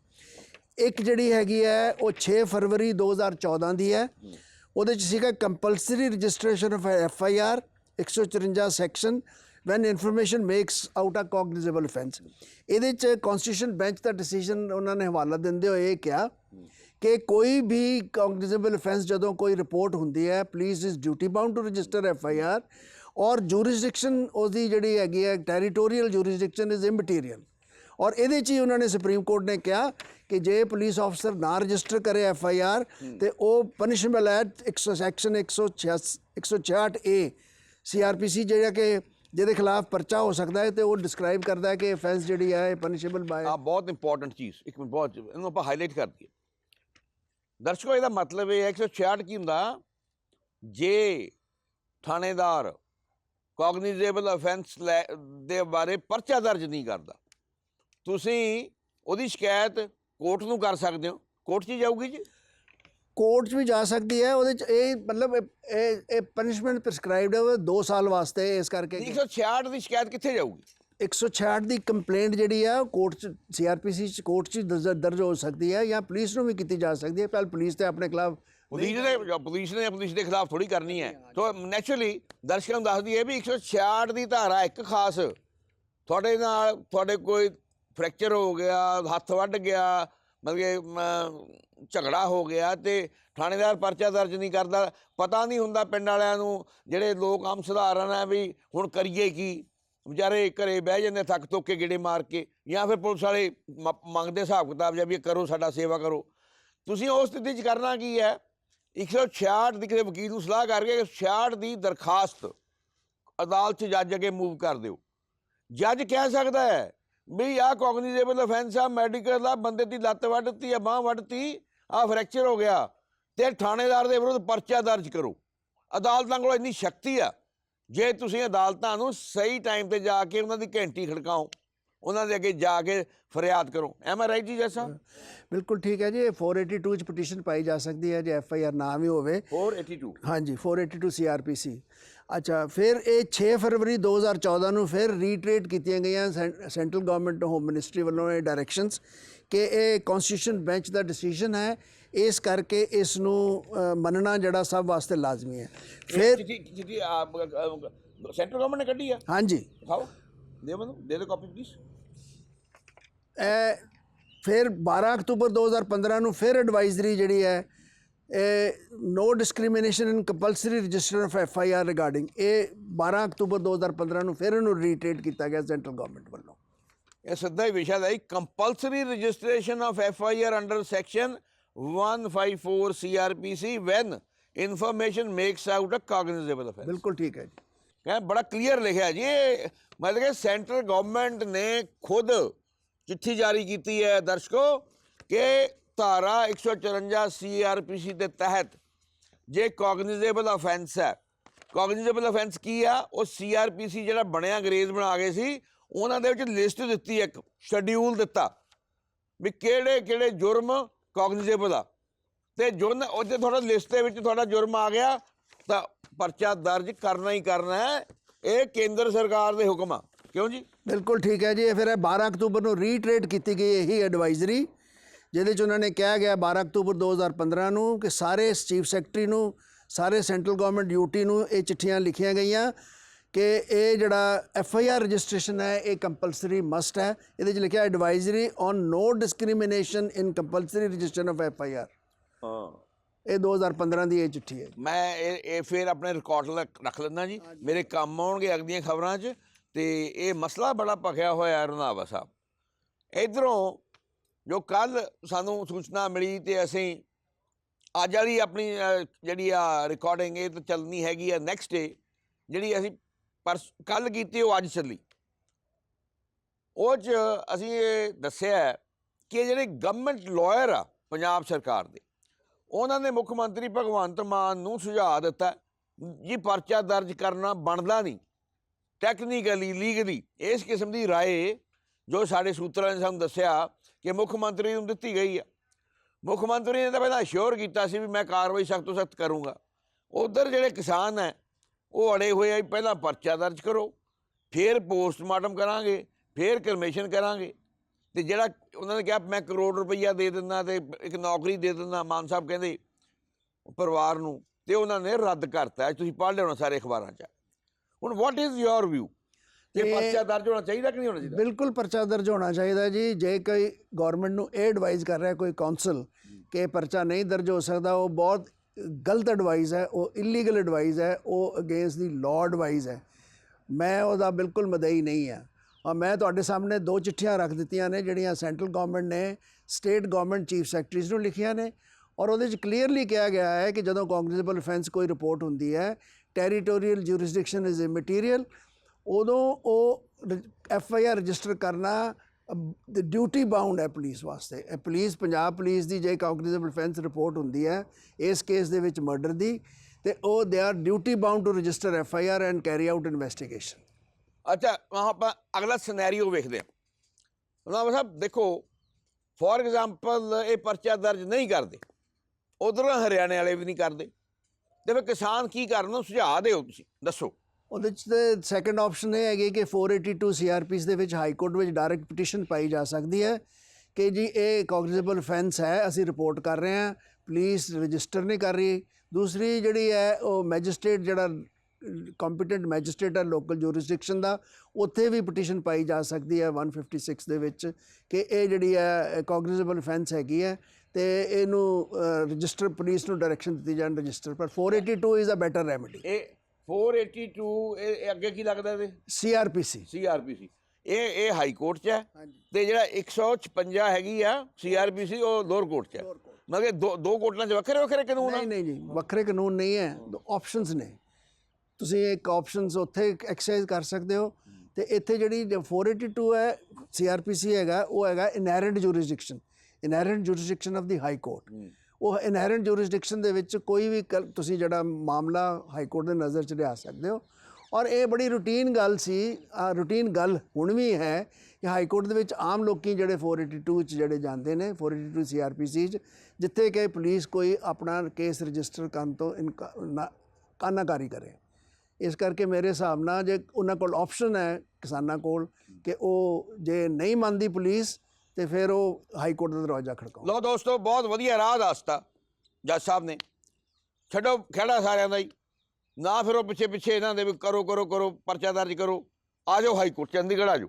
ਇੱਕ ਜਿਹੜੀ ਹੈਗੀ ਹੈ, ਉਹ 6 ਫਰਵਰੀ 2014 ਦੀ ਹੈ। ਉਹਦੇ ਚ ਸੀਗਾ compulsory registration of F I R 154 section when information makes out a cognizable offence ਇਹਦੇ ਚ ਕਨਸਟੀਟਿਊਸ਼ਨ ਬੈਂਚ ਦਾ ਡਿਸੀਜਨ ਉਹਨਾਂ ਨੇ ਹਵਾਲਾ ਦਿੰਦੇ ਹੋਏ ਇਹ ਕਿਹਾ ਕਿ ਕੋਈ ਵੀ ਕੋਗਨੀਜ਼ੇਬਲ ਅਫੈਂਸ ਜਦੋਂ ਕੋਈ ਰਿਪੋਰਟ ਹੁੰਦੀ ਹੈ police is duty bound to register F I R or jurisdiction ਉਹਦੀ ਜਿਹੜੀ ਹੈਗੀ ਹੈ ਟੈਰੀਟੋਰੀਅਲ ਜੂਰਿਸਡਿਕਸ਼ਨ ਇਜ਼ ਇਮਟੀਰੀਅਲ ਔਰ ਇਹਦੇ 'ਚ ਹੀ ਉਹਨਾਂ ਨੇ ਸੁਪਰੀਮ ਕੋਰਟ ਨੇ ਕਿਹਾ ਕਿ ਜੇ ਪੁਲਿਸ ਆਫਸਰ ਨਾ ਰਜਿਸਟਰ ਕਰੇ ਐਫ ਆਈ ਆਰ ਤੇ ਉਹ ਪਨਿਸ਼ੇਬਲ ਹੈ 100 ਸੈਕਸ਼ਨ 166 166 ਏ ਸੀਆਰਪੀਸੀ ਜਿਹੜਾ ਕਿ ਜਿਹਦੇ ਖਿਲਾਫ ਪਰਚਾ ਹੋ ਸਕਦਾ ਹੈ ਤੇ ਉਹ ਡਿਸਕ੍ਰਾਈਬ ਕਰਦਾ ਹੈ ਕਿ ਅਫੈਂਸ ਜਿਹੜੀ ਹੈ ਪਨਿਸ਼ੇਬਲ ਬਾਏ ਆ ਬਹੁਤ ਇੰਪੋਰਟੈਂਟ ਚੀਜ਼, ਇੱਕ ਮਿੰਟ, ਬਹੁਤ ਇਹਨੂੰ ਆਪਾਂ ਹਾਈਲਾਈਟ ਕਰ ਦਈਏ। ਦਰਸ਼ਕੋ, ਇਹਦਾ ਮਤਲਬ ਇਹ ਹੈ 166 ਕੀ ਹੁੰਦਾ? ਜੇ ਥਾਣੇਦਾਰ ਕੋਗਨੀਜ਼ੇਬਲ ਅਫੈਂਸ ਦੇ ਬਾਰੇ ਪਰਚਾ ਦਰਜ ਨਹੀਂ ਕਰਦਾ, ਤੁਸੀਂ ਉਹਦੀ ਸ਼ਿਕਾਇਤ ਕੋਰਟ ਨੂੰ ਕਰ ਸਕਦੇ ਹੋ। ਕੋਰਟ 'ਚ ਜਾਊਗੀ ਜੀ। ਕੋਰਟ 'ਚ ਵੀ ਜਾ ਸਕਦੀ ਹੈ ਉਹਦੇ 'ਚ ਇਹ ਮਤਲਬ ਇਹ- ਇਹ ਇਹ ਪਨਿਸ਼ਮੈਂਟ ਪ੍ਰਿਸਕ੍ਰਾਈਬਡ ਹੈ 2 ਸਾਲ ਵਾਸਤੇ ਇਸ ਕਰਕੇ 166 ਦੀ ਸ਼ਿਕਾਇਤ ਕਿੱਥੇ ਜਾਊਗੀ? 166 ਦੀ ਕੰਪਲੇਂਟ ਜਿਹੜੀ ਹੈ ਉਹ ਕੋਰਟ 'ਚ ਸੀਆਰਪੀਸੀ 'ਚ ਕੋਰਟ 'ਚ ਦਰਜ- ਦਰਜ ਹੋ ਸਕਦੀ ਹੈ ਜਾਂ ਪੁਲਿਸ ਨੂੰ ਵੀ ਕੀਤੀ ਜਾ ਸਕਦੀ ਹੈ। ਪਹਿਲ ਪੁਲਿਸ ਤੇ ਆਪਣੇ ਖਿਲਾਫ ਪੁਲਿਸ ਨੇ ਪੁਲਿਸ ਨੇ ਪੁਲਿਸ ਦੇ ਖਿਲਾਫ ਥੋੜੀ ਕਰਨੀ ਹੈ। ਸੋ ਨੈਚੁਰਲੀ ਦਰਸ਼ਕਾਂ ਨੂੰ ਦੱਸ ਦਈਏ ਵੀ 166 ਦੀ ਧਾਰਾ ਇੱਕ ਖਾਸ ਤੁਹਾਡੇ ਨਾਲ ਤੁਹਾਡੇ ਕੋਈ ਫ੍ਰੈਕਚਰ ਹੋ ਗਿਆ ਹੱਥ ਵੱਢ ਗਿਆ ਮਤਲਬ ਕਿ ਝਗੜਾ ਹੋ ਗਿਆ ਤੇ ਥਾਣੇਦਾਰ ਪਰਚਾ ਦਰਜ ਨਹੀਂ ਕਰਦਾ। ਪਤਾ ਨਹੀਂ ਹੁੰਦਾ ਪਿੰਡ ਵਾਲਿਆਂ ਨੂੰ ਜਿਹੜੇ ਲੋਕ ਆਮ ਸਧਾਰਨ ਆ ਵੀ ਹੁਣ ਕਰੀਏ ਕੀ? ਵਿਚਾਰੇ ਘਰੇ ਬਹਿ ਜਾਂਦੇ, ਥੱਕ ਤੋਕ ਕੇ ਗੇੜੇ ਮਾਰ ਕੇ ਜਾਂ ਫਿਰ ਪੁਲਿਸ ਵਾਲੇ ਮ- ਮੰਗਦੇ ਹਿਸਾਬ ਕਿਤਾਬ ਜਾਂ ਵੀ ਇਹ ਕਰੋ, ਸਾਡਾ ਸੇਵਾ ਕਰੋ। ਤੁਸੀਂ ਉਸ ਸਥਿਤੀ 'ਚ ਕਰਨਾ ਕੀ ਹੈ? 166 ਦੀ ਕਿਸੇ ਵਕੀਲ ਨੂੰ ਸਲਾਹ ਕਰਕੇ 66 ਦੀ ਦਰਖਾਸਤ ਅਦਾਲਤ 'ਚ ਜੱਜ ਅੱਗੇ ਮੂਵ ਕਰ ਦਿਓ। ਜੱਜ ਕਹਿ ਸਕਦਾ ਹੈ ਵੀ ਆਹ ਕੋਗਨੀਜ਼ੇਬਲ ਅਫੈਂਸ ਆ ਮੈਡੀਕਲ ਆ, ਬੰਦੇ ਦੀ ਲੱਤ ਵੱਢਤੀ ਆ, ਬਾਹ ਵੱਢਤੀ ਆ ਫ੍ਰੈਕਚਰ ਹੋ ਗਿਆ। ਤੇ ਥਾਣੇਦਾਰ ਦੇ ਵਿਰੁੱਧ ਪਰਚਾ ਦਰਜ ਕਰੋ। ਅਦਾਲਤਾਂ ਕੋਲ ਇੰਨੀ ਸ਼ਕਤੀ ਆ, ਜੇ ਤੁਸੀਂ ਅਦਾਲਤਾਂ ਨੂੰ ਸਹੀ ਟਾਈਮ ਤੇ ਜਾ ਕੇ ਉਹਨਾਂ ਦੀ ਘੰਟੀ ਖੜਕਾਓ। ਉਹਨਾਂ ਦੇ ਅੱਗੇ ਜਾ ਕੇ ਫਰਿਆਦ ਕਰੋ। ਐਮ ਆਈ ਰਾਈਟ ਜੀ ਜੈਸਾ? ਬਿਲਕੁਲ ਠੀਕ ਹੈ ਜੀ। ਇਹ 482 ਚ ਪਟੀਸ਼ਨ ਪਾਈ ਜਾ ਸਕਦੀ ਹੈ ਜੇ ਐਫ ਆਈ ਆਰ ਨਾ ਵੀ ਹੋਵੇ। 482 ਹਾਂਜੀ 482 ਸੀਆਰਪੀਸੀ ਅੱਛਾ ਫਿਰ ਇਹ 6 ਫਰਵਰੀ 2014 ਨੂੰ ਫਿਰ ਰੀਟਰੇਟ ਕੀਤੀਆਂ ਗਈਆਂ ਸੈਂ- ਸੈਂਟਰਲ ਗਵਰਨਮੈਂਟ ਹੋਮ ਮਿਨਿਸਟਰੀ ਵੱਲੋਂ ਇਹ ਡਾਇਰੈਕਸ਼ਨਸ ਕਿ ਇਹ ਕਨਸਟੀਟਿਊਸ਼ਨ ਬੈਂਚ ਦਾ ਡਿਸੀਜਨ ਹੈ। ਇਸ ਕਰਕੇ ਇਸ ਨੂੰ ਮੰਨਣਾ ਜਿਹੜਾ ਸਭ ਵਾਸਤੇ ਲਾਜ਼ਮੀ ਹੈ। ਫਿਰ ਚਿੱਠੀ ਚਿੱਠੀ ਸੈਂਟਰ ਗਵਰਨਮੈਂਟ ਨੇ ਕੱਢੀ ਆ? ਹਾਂਜੀ। ਦਿਖਾਓ। ਦੇ ਮੈਨੂੰ ਦੇ ਦਿਓ ਕਾਪੀ ਪਲੀਜ਼ ਇਹ ਫਿਰ 12 ਅਕਤੂਬਰ 2015 ਨੂੰ ਫਿਰ ਐਡਵਾਈਜ਼ਰੀ ਜਿਹੜੀ ਹੈ ਇਹ no discrimination in compulsory register of F I R regarding ਇਹ 12 ਅਕਤੂਬਰ 2015 ਨੂੰ ਫਿਰ ਇਹਨੂੰ ਰੀਟ੍ਰੇਟ ਕੀਤਾ ਗਿਆ ਸੈਂਟਰਲ ਗਵਰਨਮੈਂਟ ਵੱਲੋਂ। ਇਹ ਸਿੱਧਾ ਹੀ ਵਿਸ਼ਾ ਦਾ compulsory registration of F I R under section 154 CrPC when information makes out a cognizable offence ਬਿਲਕੁਲ ਠੀਕ ਹੈ ਜੀ। ਕਹਿੰਦਾ ਬੜਾ ਕਲੀਅਰ ਲਿਖਿਆ ਜੀ। ਮਤਲਬ ਕਿ ਸੈਂਟਰਲ ਗਵਰਨਮੈਂਟ ਨੇ ਖੁਦ ਚਿੱਠੀ ਜਾਰੀ ਕੀਤੀ ਹੈ ਦਰਸ਼ਕੋ, ਕਿ ਧਾਰਾ 154 ਸੀਆਰਪੀਸੀ ਦੇ ਤਹਿਤ ਜੇ ਕੋਗਨੀਜ਼ੇਬਲ ਅਫੈਂਸ ਹੈ ਕੋਗਨੀਜ਼ੇਬਲ ਅਫੈਂਸ ਕੀ ਆ? ਉਹ ਸੀਆਰਪੀਸੀ ਜਿਹੜਾ ਬਣਿਆ ਅੰਗਰੇਜ਼ ਬਣਾ ਗਏ ਸੀ, ਉਹਨਾਂ ਦੇ ਵਿੱਚ ਲਿਸਟ ਦਿੱਤੀ ਇੱਕ ਸ਼ਡਿਊਲ ਦਿੱਤਾ ਵੀ ਕਿਹੜੇ ਕਿਹੜੇ ਜੁਰਮ ਕੋਗਨੀਜ਼ੇਬਲ ਆ। ਤੇ ਜੁਰਮ ਉਹਦੇ ਤੁਹਾਡਾ ਲਿਸਟ ਦੇ ਵਿੱਚ ਤੁਹਾਡਾ ਜੁਰਮ ਆ ਗਿਆ, ਤਾਂ ਪਰਚਾ ਦਰਜ ਕਰਨਾ ਹੀ ਕਰਨਾ ਹੈ, ਇਹ ਕੇਂਦਰ ਸਰਕਾਰ ਦੇ ਹੁਕਮ ਆ। ਕਿਉਂ ਜੀ? ਬਿਲਕੁਲ ਠੀਕ ਹੈ ਜੀ ਇਹ ਫਿਰ ਇਹ 12 ਅਕਤੂਬਰ ਨੂੰ ਰੀਟ੍ਰੇਟ ਕੀਤੀ ਗਈ ਇਹੀ ਐਡਵਾਈਜ਼ਰੀ ਜਿਹਦੇ ਚ ਉਹਨਾਂ ਨੇ ਕਿਹਾ ਗਿਆ 12 ਅਕਤੂਬਰ 2015 ਨੂੰ ਕਿ ਸਾਰੇ ਚੀਫ ਸੈਕਟਰੀ ਨੂੰ ਸਾਰੇ ਸੈਂਟਰਲ ਗਵਰਨਮੈਂਟ ਡਿਊਟੀ ਨੂੰ ਇਹ ਚਿੱਠੀਆਂ ਲਿਖੀਆਂ ਗਈਆਂ ਕਿ ਇਹ ਜਿਹੜਾ ਐਫ ਆਈ ਆਰ ਰਜਿਸਟ੍ਰੇਸ਼ਨ ਹੈ ਇਹ ਕੰਪਲਸਰੀ ਮਸਟ ਹੈ। ਇਹਦੇ ਚ ਲਿਖਿਆ advisory on no discrimination in compulsory registration of F I R ਹਾਂ। ਇਹ 2015 ਦੀ ਇਹ ਚਿੱਠੀ ਹੈ। ਮੈਂ ਇਹ ਇਹ ਫਿਰ ਆਪਣੇ ਰਿਕਾਰਡ ਰੱਖ ਲੈਂਦਾ ਜੀ। ਮੇਰੇ ਕੰਮ ਆਉਣਗੇ ਅਗਲੀਆਂ ਖਬਰਾਂ 'ਚ। ਤੇ ਇਹ ਮਸਲਾ ਬੜਾ ਭਖਿਆ ਹੋਇਆ ਹੈ ਰੰਧਾਵਾ ਸਾਹਿਬ। ਇਧਰੋਂ ਜੋ ਕੱਲ ਸਾਨੂੰ ਸੂਚਨਾ ਮਿਲੀ ਤੇ ਅਸੀਂ ਅੱਜ ਵਾਲੀ ਆਪਣੀ ਜਿਹੜੀ ਆ ਰਿਕਾਰਡਿੰਗ ਇਹ ਤਾਂ ਚੱਲਣੀ ਹੈਗੀ ਆ ਨੈਕਸਟ ਡੇ ਜਿਹੜੀ ਅਸੀਂ ਪਰਸ ਕੱਲ ਕੀਤੀ ਉਹ ਅੱਜ ਚੱਲੀ। ਉਹ 'ਚ ਅਸੀਂ ਇਹ ਦੱਸਿਆ ਕਿ ਜਿਹੜੇ ਗਵਰਨਮੈਂਟ ਲਾਇਰ ਆ ਪੰਜਾਬ ਸਰਕਾਰ ਦੇ, ਉਹਨਾਂ ਨੇ ਮੁੱਖ ਮੰਤਰੀ ਭਗਵੰਤ ਮਾਨ ਨੂੰ ਸੁਝਾਅ ਦਿੱਤਾ, ਜੀ ਪਰਚਾ ਦਰਜ ਕਰਨਾ ਬਣਦਾ ਨਹੀਂ। ਟੈਕਨੀਕਲੀ ਲੀਗਲੀ ਇਸ ਕਿਸਮ ਦੀ ਰਾਏ ਜੋ ਸਾਡੇ ਸੂਤਰਾਂ ਨੇ ਸਾਨੂੰ ਦੱਸਿਆ ਕਿ ਮੁੱਖ ਮੰਤਰੀ ਨੂੰ ਦਿੱਤੀ ਗਈ ਆ। ਮੁੱਖ ਮੰਤਰੀ ਨੇ ਤਾਂ ਪਹਿਲਾਂ ਅਸ਼ੋਰ ਕੀਤਾ ਸੀ ਵੀ ਮੈਂ ਕਾਰਵਾਈ ਸਖਤ ਤੋਂ ਸਖਤ ਕਰੂੰਗਾ। ਉਧਰ ਜਿਹੜੇ ਕਿਸਾਨ ਹੈ, ਉਹ ਅੜੇ ਹੋਏ ਆ ਪਹਿਲਾਂ ਪਰਚਾ ਦਰਜ ਕਰੋ, ਫਿਰ ਪੋਸਟਮਾਰਟਮ ਕਰਾਂਗੇ, ਫਿਰ ਕਰਮੇਸ਼ਨ ਕਰਾਂਗੇ। ਤੇ ਜਿਹੜਾ ਉਹਨਾਂ ਨੇ ਕਿਹਾ, ਮੈਂ ਕਰੋੜ ਰੁਪਈਆ ਦੇ ਦਿੰਦਾ ਤੇ ਇੱਕ ਨੌਕਰੀ ਦੇ ਦਿੰਦਾ, ਮਾਨ ਸਾਹਿਬ ਕਹਿੰਦੇ, ਪਰਿਵਾਰ ਨੂੰ, ਤੇ ਉਹਨਾਂ ਨੇ ਰੱਦ ਕਰਤਾ। ਤੁਸੀਂ ਪੜ੍ਹ ਲਿਓ ਸਾਰੇ ਅਖਬਾਰਾਂ 'ਚ। ਹੁਣ ਵਾਟ ਇਜ਼ ਯੋਰ ਵਿਊ ਤੇ- ਪਰਚਾ ਦਰਜ ਹੋਣਾ ਚਾਹੀਦਾ ਕਿ ਨਹੀਂ ਹੋਣਾ ਚਾਹੀਦਾ? ਬਿਲਕੁਲ ਪਰਚਾ ਦਰਜ ਹੋਣਾ ਚਾਹੀਦਾ ਜੀ। ਜੇ ਕੋਈ ਗਵਰਨਮੈਂਟ ਨੂੰ ਇਹ ਐਡਵਾਈਜ਼ ਕਰ ਰਿਹਾ ਕੋਈ ਕਾਉਂਸਲ ਕਿ ਪਰਚਾ ਨਹੀਂ ਦਰਜ ਹੋ ਸਕਦਾ ਉਹ ਬਹੁਤ ਗਲਤ ਐਡਵਾਈਜ਼ ਹੈ ਉਹ ਇਲੀਗਲ ਐਡਵਾਈਜ਼ ਹੈ ਉਹ ਅਗੇਂਸਟ ਦੀ ਲਾਅ ਐਡਵਾਈਜ਼ ਹੈ। ਮੈਂ ਉਹਦਾ ਬਿਲਕੁਲ ਮਦਈ ਨਹੀਂ ਆ ਔਰ ਮੈਂ ਤੁਹਾਡੇ ਸਾਹਮਣੇ ਦੋ ਚਿੱਠੀਆਂ ਰੱਖ ਦਿੱਤੀਆਂ ਨੇ ਜਿਹੜੀਆਂ ਸੈਂਟਰਲ ਗਵਰਨਮੈਂਟ ਨੇ ਸਟੇਟ ਗਵਰਨਮੈਂਟ ਚੀਫ ਸੈਕਟਰੀਜ਼ ਨੂੰ ਲਿਖੀਆਂ ਨੇ। ਔਰ ਉਹਦੇ ਵਿੱਚ ਕਲੀਅਰਲੀ ਕਿਹਾ ਗਿਆ ਹੈ ਕਿ ਜਦੋਂ ਕੋਗਨੀਜ਼ੇਬਲ ਅਫੈਂਸ ਕੋਈ ਰਿਪੋਰਟ ਹੁੰਦੀ ਹੈ ਟੈਰੀਟੋਰੀਅਲ ਜੂਰਿਸਡਿਕਸ਼ਨ ਇਜ਼ ਇਮਟੀਰੀਅਲ ਉਦੋਂ ਉਹ ਐਫ ਆਈ ਆਰ ਰਜਿਸਟਰ ਕਰਨਾ ਡਿਊਟੀ ਬਾਉਂਡ ਹੈ ਪੁਲਿਸ ਵਾਸਤੇ। ਇਹ ਪੁਲਿਸ ਪੰਜਾਬ ਪੁਲਿਸ ਦੀ ਜੇ ਕਾਗਨੀਜ਼ੇਬਲ ਅਫੈਂਸ ਰਿਪੋਰਟ ਹੁੰਦੀ ਹੈ, ਇਸ ਕੇਸ ਦੇ ਵਿੱਚ ਮਰਡਰ ਦੀ, ਤੇ ਉਹ ਦੇ are duty bound to register F I R and carry out investigation ਅੱਛਾ, ਹੁਣ ਆਪਾਂ ਅਗਲਾ ਸਿਨੈਰੀਓ ਵੇਖਦੇ ਹਾਂ। ਰਣਾਵਾ ਸਾਹਿਬ, ਦੇਖੋ ਫੋਰ ਐਗਜ਼ਾਮਪਲ ਇਹ ਪਰਚਾ ਦਰਜ ਨਹੀਂ ਕਰਦੇ। ਉਧਰ ਹਰਿਆਣੇ ਵਾਲੇ ਵੀ ਨਹੀਂ ਕਰਦੇ। ਤੇ ਫਿਰ ਕਿਸਾਨ ਕੀ ਕਰਨ ਨੂੰ ਸੁਝਾਅ ਦਿਓ ਤੁਸੀਂ, ਦੱਸੋ। ਉਹਦੇ ਚ ਤੇ ਸੈਕੰਡ ਆਪਸ਼ਨ ਇਹ ਹੈਗੀ ਕਿ 482 ਸੀਆਰਪੀਸ ਦੇ ਵਿੱਚ ਹਾਈ ਕੋਰਟ ਵਿੱਚ ਡਾਇਰੈਕਟ ਪਟੀਸ਼ਨ ਪਾਈ ਜਾ ਸਕਦੀ ਹੈ ਕਿ ਜੀ ਇਹ ਕੋਗਨੀਜ਼ੇਬਲ ਫੈਂਸ ਹੈ, ਅਸੀਂ ਰਿਪੋਰਟ ਕਰ ਰਹੇ ਹਾਂ ਪੁਲਿਸ ਰਜਿਸਟਰ ਨਹੀਂ ਕਰ ਰਹੀ। ਦੂਸਰੀ ਜਿਹੜੀ ਹੈ, ਉਹ ਮੈਜਿਸਟ੍ਰੇਟ ਜਿਹੜਾ ਕੰਪੀਟੈਂਟ ਮੈਜਿਸਟ੍ਰੇਟ ਹੈ ਲੋਕਲ ਜੂਰਿਸਡਿਕਸ਼ਨ ਦਾ, ਉੱਥੇ ਵੀ ਪਟੀਸ਼ਨ ਪਾਈ ਜਾ ਸਕਦੀ ਹੈ 156 ਦੇ ਵਿੱਚ ਕਿ ਇਹ ਜਿਹੜੀ ਹੈ ਕੋਗਨੀਜ਼ੇਬਲ ਫੈਂਸ ਹੈਗੀ ਹੈ ਤੇ ਇਹਨੂੰ ਰਜਿਸਟਰ ਪੁਲਿਸ ਨੂੰ ਡਾਇਰੈਕਸ਼ਨ ਦਿੱਤੀ ਜਾਣ ਰਜਿਸਟਰ ਪਰ 482 ਇਜ਼ ਅ ਬੈਟਰ ਰੈਮੇਡੀ ਇਹ 482 ਇਹ ਅੱਗੇ ਕੀ ਲੱਗਦਾ ਇਹਦੇ? ਸੀਆਰਪੀਸੀ ਸੀਆਰਪੀਸੀ ਇਹ ਇਹ ਹਾਈ ਕੋਰਟ 'ਚ ਹੈ ਤੇ ਜਿਹੜਾ 156 ਹੈਗੀ ਆ ਸੀਆਰਪੀਸੀ ਉਹ ਲੋਅਰ ਕੋਰਟ 'ਚ ਹੈ। ਮਤਲਬ ਕਿ ਦੋ ਦੋ ਕੋਰਟਾਂ 'ਚ ਵੱਖਰੇ ਵੱਖਰੇ ਕਾਨੂੰਨ ਨਹੀਂ ਨਹੀਂ ਜੀ ਵੱਖਰੇ ਕਾਨੂੰਨ ਨਹੀਂ ਹੈ ਆਪਸ਼ਨਸ ਨੇ। ਤੁਸੀਂ ਇੱਕ ਆਪਸ਼ਨਸ ਉੱਥੇ ਐਕਸਰਸਾਈਜ਼ ਕਰ ਸਕਦੇ ਹੋ ਤੇ ਇੱਥੇ ਜਿਹੜੀ ਜੋ 482 ਹੈ ਸੀਆਰਪੀਸੀ ਹੈਗਾ ਉਹ ਹੈਗਾ inherent jurisdiction inherent jurisdiction of the high court ਉਹ ਇਨਹੈਰੈਂਟ ਜੂਰਿਸਡਿਕਸ਼ਨ ਦੇ ਵਿੱਚ ਕੋਈ ਵੀ ਤੁਸੀਂ ਜਿਹੜਾ ਮਾਮਲਾ ਹਾਈ ਕੋਰਟ ਦੇ ਨਜ਼ਰ 'ਚ ਲਿਆ ਸਕਦੇ ਹੋ। ਔਰ ਇਹ ਬੜੀ ਰੂਟੀਨ ਗੱਲ ਸੀ ਰੂਟੀਨ ਗੱਲ ਹੁਣ ਵੀ ਹੈ ਕਿ ਹਾਈ ਕੋਰਟ ਦੇ ਵਿੱਚ ਆਮ ਲੋਕੀ ਜਿਹੜੇ 482 ਚ ਜਿਹੜੇ ਜਾਂਦੇ ਨੇ 482 ਸੀਆਰਪੀਸੀ ਚ ਜਿੱਥੇ ਕਿ ਪੁਲਿਸ ਕੋਈ ਆਪਣਾ ਕੇਸ ਰਜਿਸਟਰ ਕਰਨ ਤੋਂ ਇਨਕਾ- ਕਾਨਾਕਾਰੀ ਕਰੇ। ਇਸ ਕਰਕੇ ਮੇਰੇ ਹਿਸਾਬ ਨਾਲ ਜੇ ਉਹਨਾਂ ਕੋਲ ਆਪਸ਼ਨ ਹੈ ਕਿਸਾਨਾਂ ਕੋਲ ਕਿ ਉਹ ਜੇ ਨਹੀਂ ਮੰਨਦੀ ਪੁਲਿਸ ਤੇ ਫਿਰ ਉਹ ਹਾਈ ਕੋਰਟ ਦਾ ਦਰਵਾਜ਼ਾ ਖੜਕਾਉਣ। ਲੋ ਦੋਸਤੋ, ਬਹੁਤ ਵਧੀਆ ਰਾਹ ਦੱਸਤਾ ਜੱਜ ਸਾਹਿਬ ਨੇ। ਛੱਡੋ ਖੜਾ ਸਾਰਿਆਂ ਦਾ ਹੀ। ਨਾ ਫਿਰ ਉਹ ਪਿੱਛੇ ਪਿੱਛੇ ਇਹਨਾਂ ਦੇ ਵੀ ਕਰੋ ਕਰੋ ਕਰੋ, ਪਰਚਾ ਦਰਜ ਕਰੋ। ਆ ਜਾਓ ਹਾਈ ਕੋਰਟ, ਚੰਡੀਗੜ੍ਹ ਆ ਜਾਓ।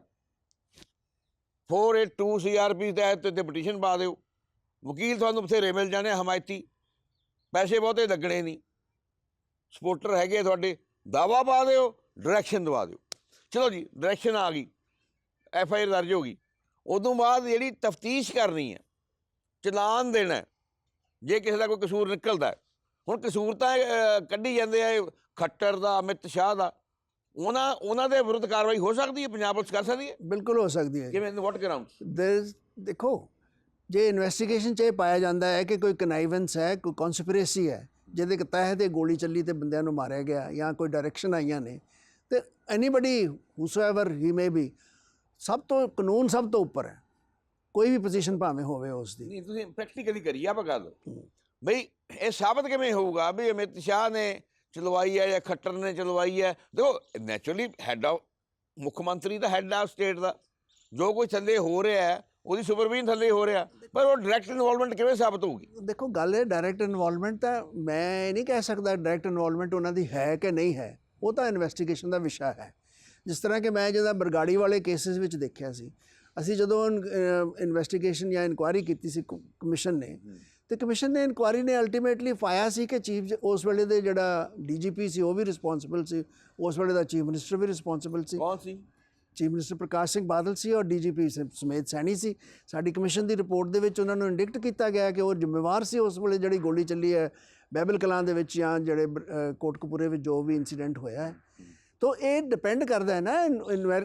482 ਸੀਆਰਪੀ ਤਹਿਤ ਤੇ ਪਟੀਸ਼ਨ ਪਾ ਦਿਓ। ਵਕੀਲ ਤੁਹਾਨੂੰ ਬਥੇਰੇ ਮਿਲ ਜਾਣੇ ਹਮਾਇਤੀ। ਪੈਸੇ ਬਹੁਤੇ ਲੱਗਣੇ ਨਹੀਂ। ਸਪੋਰਟਰ ਹੈਗੇ ਆ ਤੁਹਾਡੇ ਦਾਵਾ ਪਾ ਦਿਓ ਡਾਇਰੈਕਸ਼ਨ ਦਵਾ ਦਿਓ। ਚਲੋ ਜੀ ਡਾਇਰੈਕਸ਼ਨ ਆ ਗਈ। ਐਫ ਆਈ ਆਰ ਦਰਜ ਹੋ ਗਈ। ਉਦੋਂ ਬਾਅਦ ਜਿਹੜੀ ਤਫਤੀਸ਼ ਕਰਨੀ ਹੈ ਚਲਾਨ ਦੇਣਾ ਜੇ ਕਿਸੇ ਦਾ ਕੋਈ ਕਸੂਰ ਨਿਕਲਦਾ। ਹੁਣ ਕਸੂਰ ਤਾਂ ਕੱਢੀ ਜਾਂਦੇ ਆ ਖੱਟਰ ਦਾ ਅਮਿਤ ਸ਼ਾਹ ਦਾ। ਉਹਨਾਂ ਉਹਨਾਂ ਦੇ ਵਿਰੁੱਧ ਕਾਰਵਾਈ ਹੋ ਸਕਦੀ ਹੈ? ਪੰਜਾਬ ਪੁਲਿਸ ਕਰ ਸਕਦੀ ਹੈ? ਬਿਲਕੁਲ ਹੋ ਸਕਦੀ ਹੈ ਕਿਵੇਂ? ਵਾਟ ਗਰਾਊਂਡ there is ਦੇਖੋ ਜੇ ਇਨਵੈਸਟੀਗੇਸ਼ਨ 'ਚ ਇਹ ਪਾਇਆ ਜਾਂਦਾ ਹੈ ਕਿ ਕੋਈ ਕਨਾਈਵੈਂਸ ਹੈ ਕੋਈ ਕਨਸਪੀਰੇਸੀ ਹੈ ਜਿਹਦੇ ਕਿ ਤਹਿਤ ਇਹ ਗੋਲੀ ਚੱਲੀ ਤੇ ਬੰਦਿਆਂ ਨੂੰ ਮਾਰਿਆ ਗਿਆ ਜਾਂ ਕੋਈ ਡਾਇਰੈਕਸ਼ਨ ਆਈਆਂ ਨੇ ਤੇ ਐਨੀਬਡੀ ਹੂਸੋਐਵਰ ਹੀ ਮੇ ਬੀ ਸਭ ਤੋਂ ਕਾਨੂੰਨ ਸਭ ਤੋਂ ਉੱਪਰ ਹੈ। ਕੋਈ ਵੀ ਪੋਜੀਸ਼ਨ ਭਾਵੇਂ ਹੋਵੇ ਉਸ ਦੀ। ਨਹੀਂ ਤੁਸੀਂ ਪ੍ਰੈਕਟੀਕਲੀ ਕਰੀਏ ਆਪਾਂ ਗੱਲ। ਬਈ ਇਹ ਸਾਬਤ ਕਿਵੇਂ ਹੋਊਗਾ? ਵੀ ਅਮਿਤ ਸ਼ਾਹ ਨੇ ਚਲਵਾਈ ਹੈ ਜਾਂ ਖੱਟਰ ਨੇ ਚਲਵਾਈ ਹੈ? ਦੇਖੋ ਨੈਚੁਰਲੀ ਹੈਡ ਆਫ ਮੁੱਖ ਮੰਤਰੀ ਦਾ ਹੈਡ ਆਫ ਸਟੇਟ ਦਾ। ਜੋ ਕੋਈ ਥੱਲੇ ਹੋ ਰਿਹਾ ਹੈ ਉਹਦੀ ਸੁਪਰਵੀਨ ਥੱਲੇ ਹੋ ਰਿਹਾ। ਪਰ ਉਹ ਡਾਇਰੈਕਟ ਇਨਵੋਲਵਮੈਂਟ ਕਿਵੇਂ ਸਾਬਤ ਹੋਊਗੀ? ਦੇਖੋ ਗੱਲ ਹੈ ਡਾਇਰੈਕਟ ਇਨਵੋਲਵਮੈਂਟ ਤਾਂ ਮੈਂ ਇਹ ਨਹੀਂ ਕਹਿ ਸਕਦਾ ਡਾਇਰੈਕਟ ਇਨਵੋਲਵਮੈਂਟ ਉਹਨਾਂ ਦੀ ਹੈ ਕਿ ਨਹੀਂ ਹੈ। ਉਹ ਤਾਂ ਇਨਵੈਸਟੀਗੇਸ਼ਨ ਦਾ ਵਿਸ਼ਾ ਹੈ। ਜਿਸ ਤਰ੍ਹਾਂ ਕਿ ਮੈਂ ਜਿਹਦਾ ਬਰਗਾੜੀ ਵਾਲੇ ਕੇਸਿਸ ਵਿੱਚ ਦੇਖਿਆ ਸੀ ਅਸੀਂ ਜਦੋਂ ਇਨਵੈਸਟੀਗੇਸ਼ਨ ਜਾਂ ਇਨਕੁਆਇਰੀ ਕੀਤੀ ਸੀ ਕਮਿਸ਼ਨ ਨੇ ਤੇ ਕਮਿਸ਼ਨ ਨੇ ਇਨਕੁਆਇਰੀ ਨੇ ਅਲਟੀਮੇਟਲੀ ਪਾਇਆ ਸੀ ਕਿ ਚੀਫ ਉਸ ਵੇਲੇ ਦੇ ਜਿਹੜਾ ਡੀਜੀਪੀ ਸੀ ਉਹ ਵੀ ਰਿਸਪੌਂਸਿਬਲ ਸੀ ਉਸ ਵੇਲੇ ਦਾ ਚੀਫ ਮਿਨਿਸਟਰ ਵੀ ਰਿਸਪੌਂਸਿਬਲ ਸੀ। ਕੌਣ ਸੀ? ਚੀਫ ਮਿਨਿਸਟਰ ਪ੍ਰਕਾਸ਼ ਸਿੰਘ ਬਾਦਲ ਸੀ ਔਰ ਡੀਜੀਪੀ ਸਮੇਤ ਸੈਣੀ ਸੀ। ਸਾਡੀ ਕਮਿਸ਼ਨ ਦੀ ਰਿਪੋਰਟ ਦੇ ਵਿੱਚ ਉਹਨਾਂ ਨੂੰ ਇੰਡਿਕਟ ਕੀਤਾ ਗਿਆ ਕਿ ਉਹ ਜ਼ਿੰਮੇਵਾਰ ਸੀ ਉਸ ਵੇਲੇ ਜਿਹੜੀ ਗੋਲੀ ਚੱਲੀ ਹੈ ਬੈਬਲ ਕਲਾਂ ਦੇ ਵਿੱਚ ਜਾਂ ਜਿਹੜੇ ਕੋਟਕਪੂਰੇ ਵਿੱਚ ਜੋ ਵੀ ਇਨਸੀਡੈਂਟ ਹੋਇਆ ਹੈ। ਤੋ ਇਹ ਡਿਪੈਂਡ ਕਰਦਾ ਹੈ ਨਾ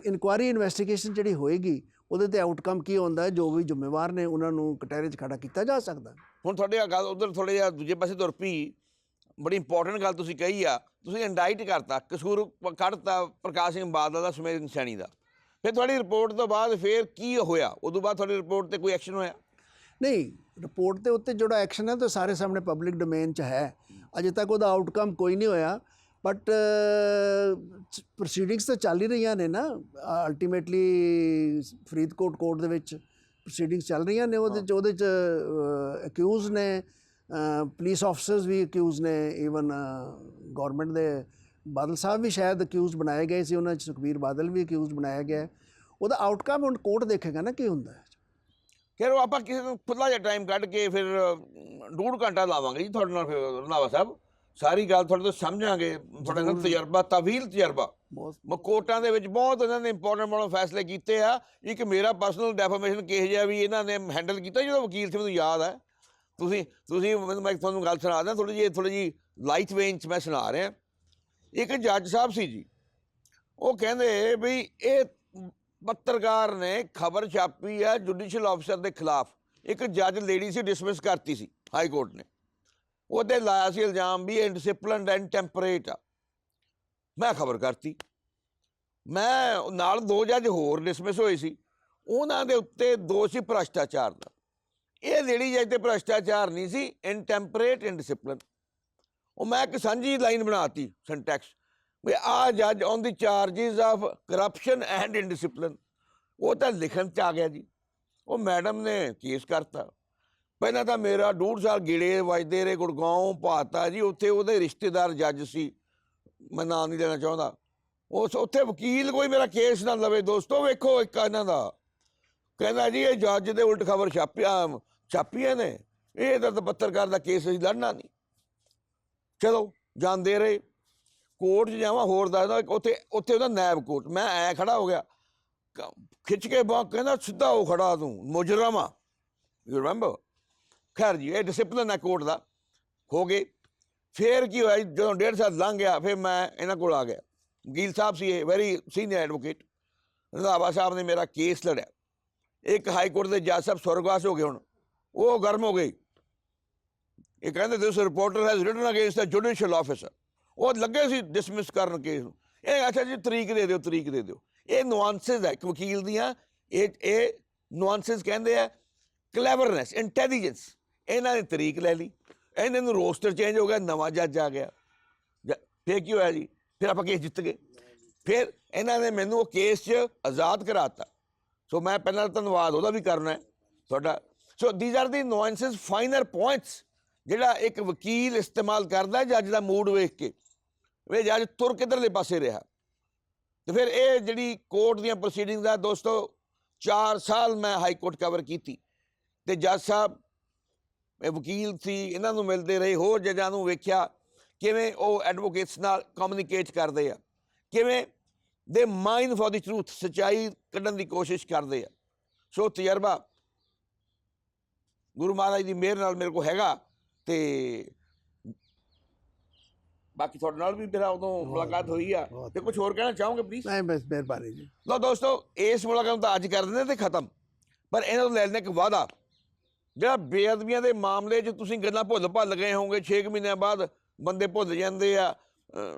ਇਨਕੁਆਰੀ ਇਨਵੈਸਟੀਗੇਸ਼ਨ ਜਿਹੜੀ ਹੋਏਗੀ ਉਹਦੇ ਤੇ ਆਊਟਕਮ ਕੀ ਹੁੰਦਾ ਜੋ ਵੀ ਜ਼ਿੰਮੇਵਾਰ ਨੇ ਉਹਨਾਂ ਨੂੰ ਕਟਹਿਰੇ 'ਚ ਖੜਾ ਕੀਤਾ ਜਾ ਸਕਦਾ ਹੁਣ ਤੁਹਾਡੇ ਆ ਗੱਲ ਉਧਰ ਥੋੜੇ ਜਿਹਾ ਦੂਜੇ ਪਾਸੇ ਤੁਰ ਪਈ ਬੜੀ ਇੰਪੋਰਟੈਂਟ ਗੱਲ ਤੁਸੀਂ ਕਹੀ ਆ ਤੁਸੀਂ ਇੰਡਾਈਟ ਕਰਤਾ ਕਸੂਰ ਕੱਢਤਾ ਪ੍ਰਕਾਸ਼ ਸਿੰਘ ਬਾਦਲ ਦਾ ਸਮੇਤ ਨਿਸ਼ਾਨੀ ਦਾ। ਫਿਰ ਤੁਹਾਡੀ ਰਿਪੋਰਟ ਤੋਂ ਬਾਅਦ ਫਿਰ ਕੀ ਹੋਇਆ? ਉਦੋਂ ਬਾਅਦ ਤੁਹਾਡੀ ਰਿਪੋਰਟ ਤੇ ਕੋਈ ਐਕਸ਼ਨ ਹੋਇਆ? ਨਹੀਂ ਰਿਪੋਰਟ ਦੇ ਉੱਤੇ ਜਿਹੜਾ ਐਕਸ਼ਨ ਹੈ ਤਾਂ ਸਾਰੇ ਸਾਹਮਣੇ ਪਬਲਿਕ ਡੋਮੇਨ 'ਚ ਹੈ। ਅਜੇ ਤੱਕ ਉਹਦਾ ਆਊਟਕਮ ਕੋਈ ਨਹੀਂ ਹੋਇਆ। ਬਟ ਪ੍ਰੋਸੀਡਿੰਗਸ ਤਾਂ ਚੱਲ ਹੀ ਰਹੀਆਂ ਨੇ ਨਾ ਅਲਟੀਮੇਟਲੀ ਫਰੀਦਕੋਟ ਕੋਰਟ ਦੇ ਵਿੱਚ ਪ੍ਰੋਸੀਡਿੰਗਸ ਚੱਲ ਰਹੀਆਂ ਨੇ ਉਹਦੇ ਚ ਉਹਦੇ ਚ ਅਕਿਊਜ਼ ਨੇ ਪੁਲਿਸ ਆਫਸਰਸ ਵੀ ਅਕਿਊਜ਼ ਨੇ ਈਵਨ ਗਵਰਨਮੈਂਟ ਦੇ ਬਾਦਲ ਸਾਹਿਬ ਵੀ ਸ਼ਾਇਦ ਅਕਿਊਜ਼ ਬਣਾਏ ਗਏ ਸੀ ਉਹਨਾਂ ਚ ਸੁਖਬੀਰ ਬਾਦਲ ਵੀ ਅਕਿਊਜ਼ ਬਣਾਇਆ ਗਿਆ। ਉਹਦਾ ਆਊਟਕਮ ਹੁਣ ਕੋਰਟ ਦੇਖੇਗਾ ਨਾ ਕੀ ਹੁੰਦਾ ਹੈ। ਫਿਰ ਉਹ ਆਪਾਂ ਕਿਸੇ ਨੂੰ ਖੁੱਲਾ ਜਿਹਾ ਟਾਈਮ ਕੱਢ ਕੇ ਫਿਰ ਡੂਢ ਘੰਟਾ ਲਾਵਾਂਗੇ ਜੀ ਤੁਹਾਡੇ ਨਾਲ ਫਿਰ ਰੰਧਾਵਾ ਸਾਹਿਬ। ਸਾਰੀ ਗੱਲ ਤੁਹਾਡੇ ਤੋਂ ਸਮਝਾਂਗੇ ਤੁਹਾਡੇ ਨਾਲ ਤਜਰਬਾ ਤਵੀਲ ਤਜਰਬਾ। ਬਹੁਤ। ਮ ਕੋਰਟਾਂ ਦੇ ਵਿੱਚ ਬਹੁਤ ਇਹਨਾਂ ਨੇ ਇੰਪੋਰਟੈਂਟ ਮੋੜ ਫੈਸਲੇ ਕੀਤੇ ਆ। ਇੱਕ ਮੇਰਾ ਪਰਸਨਲ ਡੈਫਾਮੇਸ਼ਨ ਕਿਹੋ ਜਿਹਾ ਵੀ ਇਹਨਾਂ ਨੇ ਹੈਂਡਲ ਕੀਤਾ ਜਦੋਂ ਵਕੀਲ ਸੀ ਮੈਨੂੰ ਯਾਦ ਹੈ ਤੁਸੀਂ ਤੁਸੀਂ ਮੈਂ ਤੁਹਾਨੂੰ ਗੱਲ ਸੁਣਾ ਦਿਆਂ ਥੋੜੀ ਜਿਹੀ ਥੋੜੀ ਜਿਹੀ ਲਾਈਟ ਵੇਨ ਚ ਮੈਂ ਸੁਣਾ ਰਿਹਾ। ਇੱਕ ਜੱਜ ਸਾਹਿਬ ਸੀ ਜੀ। ਉਹ ਕਹਿੰਦੇ ਵੀ ਇਹ ਪੱਤਰਕਾਰ ਨੇ ਖਬਰ ਛਾਪੀ ਹੈ ਜੁਡੀਸ਼ੀਅਲ ਅਫਸਰ ਦੇ ਖਿਲਾਫ। ਇੱਕ ਜੱਜ ਲੇਡੀ ਸੀ ਡਿਸਮਿਸ ਕਰਤੀ ਸੀ ਹਾਈ ਕੋਰਟ ਨੇ। ਉਹਦੇ ਲਾਇਆ ਸੀ ਇਲਜ਼ਾਮ ਵੀ ਇਨਡਿਸਪਲਿਨਡ ਐਂਡ ਟੈਂਪਰੇਟ ਆ। ਮੈਂ ਖਬਰ ਕਰਤੀ। ਮੈਂ ਨਾਲ ਦੋ ਜੱਜ ਹੋਰ ਡਿਸਮਿਸ ਹੋਏ ਸੀ। ਉਹਨਾਂ ਦੇ ਉੱਤੇ ਦੋਸ਼ ਸੀ ਭ੍ਰਸ਼ਟਾਚਾਰ ਦਾ। ਇਹ ਲੇਡੀ ਜੱਜ ਤੇ ਭ੍ਰਸ਼ਟਾਚਾਰ ਨਹੀਂ ਸੀ ਇਨਟੈਂਪਰੇਟ ਇਨਡਿਸਪਲਿਨ ਉਹ ਮੈਂ ਇੱਕ ਸਾਂਝੀ ਲਾਈਨ ਬਣਾਤੀ ਸਿੰਟੈਕਸ ਵੀ ਆ ਜੱਜ on the charges of corruption and indiscipline ਉਹ ਤਾਂ ਲਿਖਣ ਚ ਆ ਗਿਆ ਜੀ। ਉਹ ਮੈਡਮ ਨੇ ਕੇਸ ਕਰਤਾ। ਪਹਿਲਾਂ ਤਾਂ ਮੇਰਾ ਡੂਢ ਸਾਲ ਗਿੜੇ ਵੱਜਦੇ ਰਹੇ ਗੁੜਗਾਉਂ ਪਾਤਾ ਜੀ, ਉੱਥੇ ਉਹਦੇ ਰਿਸ਼ਤੇਦਾਰ ਜੱਜ ਸੀ, ਮੈਂ ਨਾਮ ਨਹੀਂ ਲੈਣਾ ਚਾਹੁੰਦਾ। ਉਸ, ਉੱਥੇ ਵਕੀਲ ਕੋਈ ਮੇਰਾ ਕੇਸ ਨਾ ਲਵੇ, ਦੋਸਤੋ ਵੇਖੋ ਇੱਕ ਇਹਨਾਂ ਦਾ। ਕਹਿੰਦਾ ਜੀ, ਇਹ ਜੱਜ ਦੇ ਉਲਟ ਖਬਰ ਛਾਪਿਆ, ਛਾਪੀਆਂ ਨੇ। ਇਹ ਤਾਂ ਪੱਤਰਕਾਰ ਦਾ ਕੇਸ ਅਸੀਂ ਲੜਨਾ ਨਹੀਂ। ਚਲੋ, ਜਾਂਦੇ ਰਹੇ। ਕੋਰਟ 'ਚ ਜਾਵਾਂ, ਹੋਰ ਦੱਸਦਾ, ਉੱਥੇ ਉੱਥੇ ਉਹਦਾ ਨਾਇਬ ਕੋਰਟ, ਮੈਂ ਐ ਖੜਾ ਹੋ ਗਿਆ। ਖਿੱਚ ਕੇ ਬਾਹ, ਕਹਿੰਦਾ, ਸਿੱਧਾ ਉਹ ਖੜਾ ਤੂੰ, ਮੁਜਰਮ ਆ। ਯੂ ਰਿਮੈਂਬਰ ਖੈਰ ਜੀ ਇਹ ਡਿਸਪਲਿਨ ਹੈ ਕੋਰਟ ਦਾ ਹੋ ਗਏ ਫੇਰ ਕੀ ਹੋਇਆ ਜੀ, ਜਦੋਂ ਡੇਢ ਸਾਲ ਲੰਘ ਗਿਆ ਫਿਰ ਮੈਂ ਇਹਨਾਂ ਕੋਲ ਆ ਗਿਆ ਵਕੀਲ ਸਾਹਿਬ ਸੀ ਇਹ very senior advocate Randhawa sahib ਨੇ ਮੇਰਾ ਕੇਸ ਲੜਿਆ ਇੱਕ ਹਾਈ ਕੋਰਟ ਦੇ ਜੱਜ ਸਾਹਿਬ ਸਵਰਗਵਾਸ ਹੋ ਗਏ ਹੁਣ ਉਹ ਗਰਮ ਹੋ ਗਏ ਇਹ ਕਹਿੰਦੇ this reporter has written against a judicial officer ਉਹ ਲੱਗੇ ਸੀ ਡਿਸਮਿਸ ਕਰਨ ਕੇਸ ਨੂੰ ਇਹ ਅੱਛਾ ਜੀ ਤਰੀਕ ਦੇ ਦਿਓ ਤਰੀਕ ਦੇ ਦਿਓ ਇਹ ਨੁਆਂਸਸ ਹੈ ਇੱਕ ਵਕੀਲ ਦੀਆਂ ਇਹ ਇਹ ਨੁਆਂਸਸ ਕਹਿੰਦੇ ਆ ਕਲੇਵਰਨੈਸ ਇੰਟੈਲੀਜੈਂਸ ਇਹਨਾਂ ਨੇ ਤਰੀਕ ਲੈ ਲਈ। ਇਹਨਾਂ ਨੂੰ ਰੋਸਟਰ ਚੇਂਜ ਹੋ ਗਿਆ, ਨਵਾਂ ਜੱਜ ਆ ਗਿਆ। ਜ- ਕੀ ਹੋਇਆ ਜੀ? ਫਿਰ ਆਪਾਂ ਕੇਸ ਜਿੱਤ ਗਏ। ਫਿਰ ਇਹਨਾਂ ਨੇ ਮੈਨੂੰ ਉਹ ਕੇਸ 'ਚ ਆਜ਼ਾਦ ਕਰਾਤਾ। ਸੋ ਮੈਂ ਪਹਿਲਾਂ ਧੰਨਵਾਦ ਉਹਦਾ ਵੀ ਕਰਨਾ ਹੈ ਤੁਹਾਡਾ। So these are the nuances finer points ਜਿਹੜਾ ਇੱਕ ਵਕੀਲ ਇਸਤੇਮਾਲ ਕਰਦਾ ਜੱਜ ਦਾ ਮੂਡ ਵੇਖ ਕੇ। ਵੀ ਜੱਜ ਤੁਰ ਕਿੱਧਰਲੇ ਪਾਸੇ ਰਿਹਾ। ਤੇ ਫਿਰ ਇਹ ਜਿਹੜੀ ਕੋਰਟ ਦੀਆਂ ਪ੍ਰੋਸੀਡਿੰਗ ਦਾ ਦੋਸਤੋ 4 ਸਾਲ ਮੈਂ ਹਾਈ ਕੋਰਟ ਕਵਰ ਕੀਤੀ। ਤੇ ਜੱਜ ਸਾਹਿਬ ਵਕੀਲ ਸੀ ਇਹਨਾਂ ਨੂੰ ਮਿਲਦੇ ਰਹੇ ਹੋਰ ਜੱਜਾਂ ਨੂੰ ਵੇਖਿਆ ਕਿਵੇਂ ਉਹ ਐਡਵੋਕੇਟਸ ਨਾਲ ਕਮਿਊਨੀਕੇਟ ਕਰਦੇ ਆ ਕਿਵੇਂ ਦੇ ਮਾਈਂਡ ਫॉर ਦੀ ਟਰੂਥ ਸਚਾਈ ਕੱਢਣ ਦੀ ਕੋਸ਼ਿਸ਼ ਕਰਦੇ ਆ। ਸੋ ਤਜਰਬਾ ਗੁਰੂ ਮਹਾਰਾਜ ਦੀ ਮਿਹਰ ਨਾਲ ਮੇਰੇ ਕੋਲ ਹੈਗਾ ਤੇ ਬਾਕੀ ਤੁਹਾਡੇ ਨਾਲ ਵੀ ਮੇਰਾ ਉਦੋਂ ਮੁਲਾਕਾਤ ਹੋਈ ਆ। ਤੇ ਕੁਝ ਹੋਰ ਕਹਿਣਾ ਚਾਹੋਗੇ ਪਲੀਜ਼ ਨਹੀਂ ਬਸ ਮਿਹਰਬਾਨੀ ਜੀ। ਲਓ ਦੋਸਤੋ ਇਸ ਮੁਲਾਕਾਤ ਨੂੰ ਤਾਂ ਅੱਜ ਕਰ ਦਿੰਦੇ ਤੇ ਖਤਮ। ਪਰ ਇਹਨਾਂ ਤੋਂ ਲੈ ਲੈਣਾ ਇੱਕ ਵਾਅਦਾ। ਜਿਹੜਾ ਬੇਅਦਬੀਆਂ ਦੇ ਮਾਮਲੇ 'ਚ ਤੁਸੀਂ ਗੱਲਾਂ ਭੁੱਲ ਭੱਲ ਗਏ ਹੋਵੋਗੇ 6 ਮਹੀਨਿਆਂ ਬਾਅਦ ਬੰਦੇ ਭੁੱਲ ਜਾਂਦੇ ਆ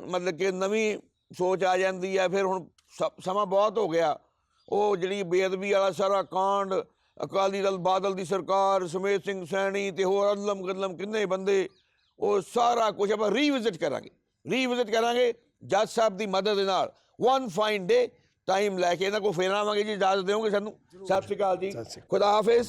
ਮਤਲਬ ਕਿ ਨਵੀਂ ਸੋਚ ਆ ਜਾਂਦੀ ਆ ਫਿਰ ਹੁਣ ਸਮਾਂ ਬਹੁਤ ਹੋ ਗਿਆ। ਉਹ ਜਿਹੜੀ ਬੇਅਦਬੀ ਵਾਲਾ ਸਾਰਾ ਕਾਂਡ ਅਕਾਲੀ ਦਲ ਬਾਦਲ ਦੀ ਸਰਕਾਰ ਸੁਮੇਧ ਸਿੰਘ ਸੈਣੀ ਤੇ ਹੋਰ ਅਦਲਮ ਗਦਲਮ ਕਿੰਨੇ ਬੰਦੇ ਉਹ ਸਾਰਾ ਕੁਝ ਆਪਾਂ ਰੀਵਿਜ਼ਿਟ ਕਰਾਂਗੇ। ਰੀਵਿਜ਼ਿਟ ਕਰਾਂਗੇ ਜੱਜ ਸਾਹਿਬ ਦੀ ਮਦਦ ਦੇ ਨਾਲ। ਵਨ ਫਾਈਨ ਡੇ ਟਾਈਮ ਲੈ ਕੇ ਇਹਨਾਂ ਕੋ ਫੇਰ ਆਵਾਂਗੇ ਜੀ ਇਜਾਜ਼ਤ ਦਿਓਗੇ ਸਾਨੂੰ? ਸਤਿ ਸ਼੍ਰੀ ਅਕਾਲ ਜੀ। ਖੁਦਾ ਹਾਫਿਜ਼।